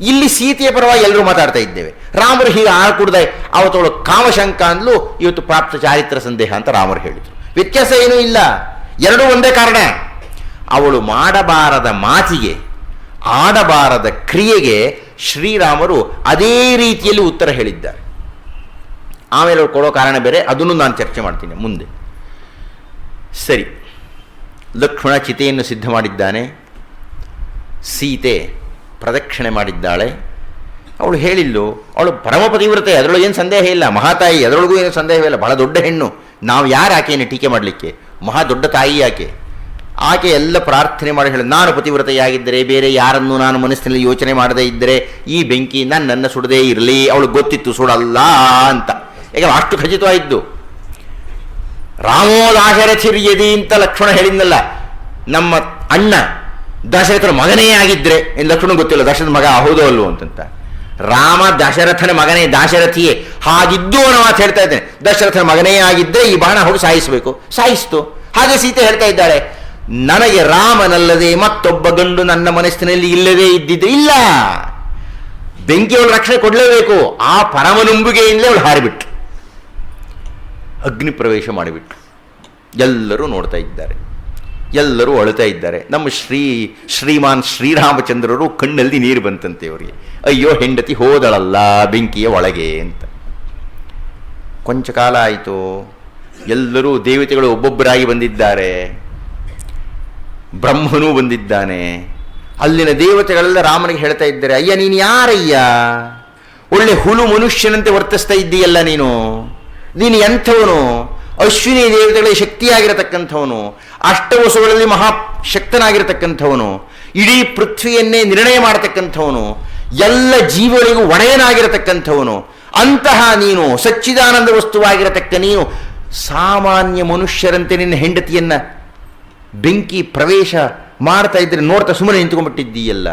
ಇಲ್ಲಿ ಸೀತೆಯ ಪರವಾಗಿ ಎಲ್ಲರೂ ಮಾತಾಡ್ತಾ ಇದ್ದೇವೆ. ರಾಮರು ಹೀಗೆ ಆ ಕುಡ್ದ ಅವತ್ತವಳು ಕಾಮಶಂಕ ಅಂದ್ಲು, ಇವತ್ತು ಪ್ರಾಪ್ತ ಚಾರಿತ್ರ ಸಂದೇಹ ಅಂತ ರಾಮರು ಹೇಳಿದರು. ವ್ಯತ್ಯಾಸ ಏನೂ ಇಲ್ಲ. ಎರಡೂ ಒಂದೇ ಕಾರಣ. ಅವಳು ಮಾಡಬಾರದ ಮಾತಿಗೆ, ಆಡಬಾರದ ಕ್ರಿಯೆಗೆ ಶ್ರೀರಾಮರು ಅದೇ ರೀತಿಯಲ್ಲಿ ಉತ್ತರ ಹೇಳಿದ್ದಾರೆ. ಆಮೇಲೆ ಅವ್ರು ಕೊಡೋ ಕಾರಣ ಬೇರೆ, ಅದನ್ನು ನಾನು ಚರ್ಚೆ ಮಾಡ್ತೀನಿ ಮುಂದೆ. ಸರಿ. ಲಕ್ಷ್ಮಣ ಚಿತೆಯನ್ನು ಸಿದ್ಧ ಮಾಡಿದ್ದಾನೆ. ಸೀತೆ ಪ್ರದಕ್ಷಿಣೆ ಮಾಡಿದ್ದಾಳೆ. ಅವಳು ಹೇಳಿಲ್ಲು, ಅವಳು ಪರಮಪತಿವ್ರತೆ, ಅದರೊಳಗೇನು ಸಂದೇಹ ಇಲ್ಲ. ಮಹಾತಾಯಿ, ಅದರೊಳಗೂ ಏನು ಸಂದೇಹವಿಲ್ಲ. ಬಹಳ ದೊಡ್ಡ ಹೆಣ್ಣು. ನಾವು ಯಾರು ಆಕೆಯನ್ನು ಟೀಕೆ ಮಾಡಲಿಕ್ಕೆ? ಮಹಾ ದೊಡ್ಡ ತಾಯಿ ಆಕೆ ಆಕೆ ಎಲ್ಲ ಪ್ರಾರ್ಥನೆ ಮಾಡಿ ಹೇಳಿ, ನಾನು ಪತಿವ್ರತೆಯಾಗಿದ್ದರೆ, ಬೇರೆ ಯಾರನ್ನು ನಾನು ಮನಸ್ಸಿನಲ್ಲಿ ಯೋಚನೆ ಮಾಡದೇ ಇದ್ದರೆ, ಈ ಬೆಂಕಿಯಿಂದ ನನ್ನ ಸುಡದೇ ಇರಲಿ, ಅವಳು ಗೊತ್ತಿತ್ತು, ಸುಡಲ್ಲ ಅಂತ. ಈಗ ಅಷ್ಟು ಖಚಿತವಾಗಿದ್ದು ರಾಮೋ ದಾಶರಥಿರ್ಯದಿ ಅಂತ ಲಕ್ಷ್ಮಣ ಹೇಳಿದ್ನಲ್ಲ, ನಮ್ಮ ಅಣ್ಣ ದಶರಥನ ಮಗನೇ ಆಗಿದ್ರೆ ಏನು ಲಕ್ಷ್ಮಣ ಗೊತ್ತಿಲ್ಲ ದಶರಥ ಮಗ ಹೌದೋ ಅಲ್ವೋ ಅಂತಂತ. ರಾಮ ದಶರಥನ ಮಗನೇ, ದಾಶರಥಿಯೇ ಹಾಗಿದ್ದು ಅನ್ನೋ ಮಾತು ಹೇಳ್ತಾ ಇದ್ದೇನೆ. ದಶರಥನ ಮಗನೇ ಆಗಿದ್ದರೆ ಈ ಬಾಣ ಹೋಗಿ ಸಾಯಿಸಬೇಕು. ಸಾಯಿಸ್ತು. ಹಾಗೆ ಸೀತೆ ಹೇಳ್ತಾ ಇದ್ದಾಳೆ, ನನಗೆ ರಾಮನಲ್ಲದೆ ಮತ್ತೊಬ್ಬ ಗಂಡು ನನ್ನ ಮನಸ್ಸಿನಲ್ಲಿ ಇಲ್ಲದೇ ಇದ್ದಿದ್ದು ಇಲ್ಲ. ಬೆಂಕಿಯವಳು ರಕ್ಷಣೆ ಕೊಡಲೇಬೇಕು. ಆ ಪರಮನುಂಬುಗೆಯಿಂದಲೇ ಅವಳು ಹಾರಿಬಿಟ್ಟು ಅಗ್ನಿ ಪ್ರವೇಶ ಮಾಡಿಬಿಟ್ಟು ಎಲ್ಲರೂ ನೋಡ್ತಾ ಇದ್ದಾರೆ. ಎಲ್ಲರೂ ಅಳುತ್ತಾ ಇದ್ದಾರೆ. ನಮ್ಮ ಶ್ರೀ, ಶ್ರೀಮಾನ್ ಶ್ರೀರಾಮಚಂದ್ರರು ಕಣ್ಣಲ್ಲಿ ನೀರು ಬಂತಂತೆ ಅವರಿಗೆ. ಅಯ್ಯೋ, ಹೆಂಡತಿ ಹೋದಳಲ್ಲ ಬೆಂಕಿಯ ಒಳಗೆ ಅಂತ. ಕೊಂಚ ಕಾಲ ಆಯಿತು. ಎಲ್ಲರೂ ದೇವತೆಗಳು ಒಬ್ಬೊಬ್ಬರಾಗಿ ಬಂದಿದ್ದಾರೆ. ಬ್ರಹ್ಮನೂ ಬಂದಿದ್ದಾನೆ. ಅಲ್ಲಿನ ದೇವತೆಗಳೆಲ್ಲ ರಾಮನಿಗೆ ಹೇಳ್ತಾ ಇದ್ದಾರೆ, ಅಯ್ಯ, ನೀನು ಯಾರಯ್ಯ? ಒಳ್ಳೆ ಹುಲು ಮನುಷ್ಯನಂತೆ ವರ್ತಿಸ್ತಾ ಇದ್ದೀಯಲ್ಲ ನೀನು? ನೀನು ಎಂಥವನು? ಅಶ್ವಿನಿ ದೇವತೆಗಳ ಶಕ್ತಿಯಾಗಿರತಕ್ಕಂಥವನು, ಅಷ್ಟವಸುಗಳಲ್ಲಿ ಮಹಾಶಕ್ತನಾಗಿರತಕ್ಕಂಥವನು, ಇಡೀ ಪೃಥ್ವಿಯನ್ನೇ ನಿರ್ಣಯ ಮಾಡತಕ್ಕಂಥವನು, ಎಲ್ಲ ಜೀವಗಳಿಗೂ ಒಡೆಯನಾಗಿರತಕ್ಕಂಥವನು, ಅಂತಹ ನೀನು ಸಚ್ಚಿದಾನಂದ ವಸ್ತುವಾಗಿರತಕ್ಕ ನೀನು ಸಾಮಾನ್ಯ ಮನುಷ್ಯರಂತೆ ನಿನ್ನ ಹೆಂಡತಿಯನ್ನ ಬೆಂಕಿ ಪ್ರವೇಶ ಮಾಡ್ತಾ ಇದ್ರೆ ನೋಡ್ತಾ ಸುಮ್ಮನೆ ನಿಂತ್ಕೊಂಡ್ಬಿಟ್ಟಿದ್ದೀಯಲ್ಲ.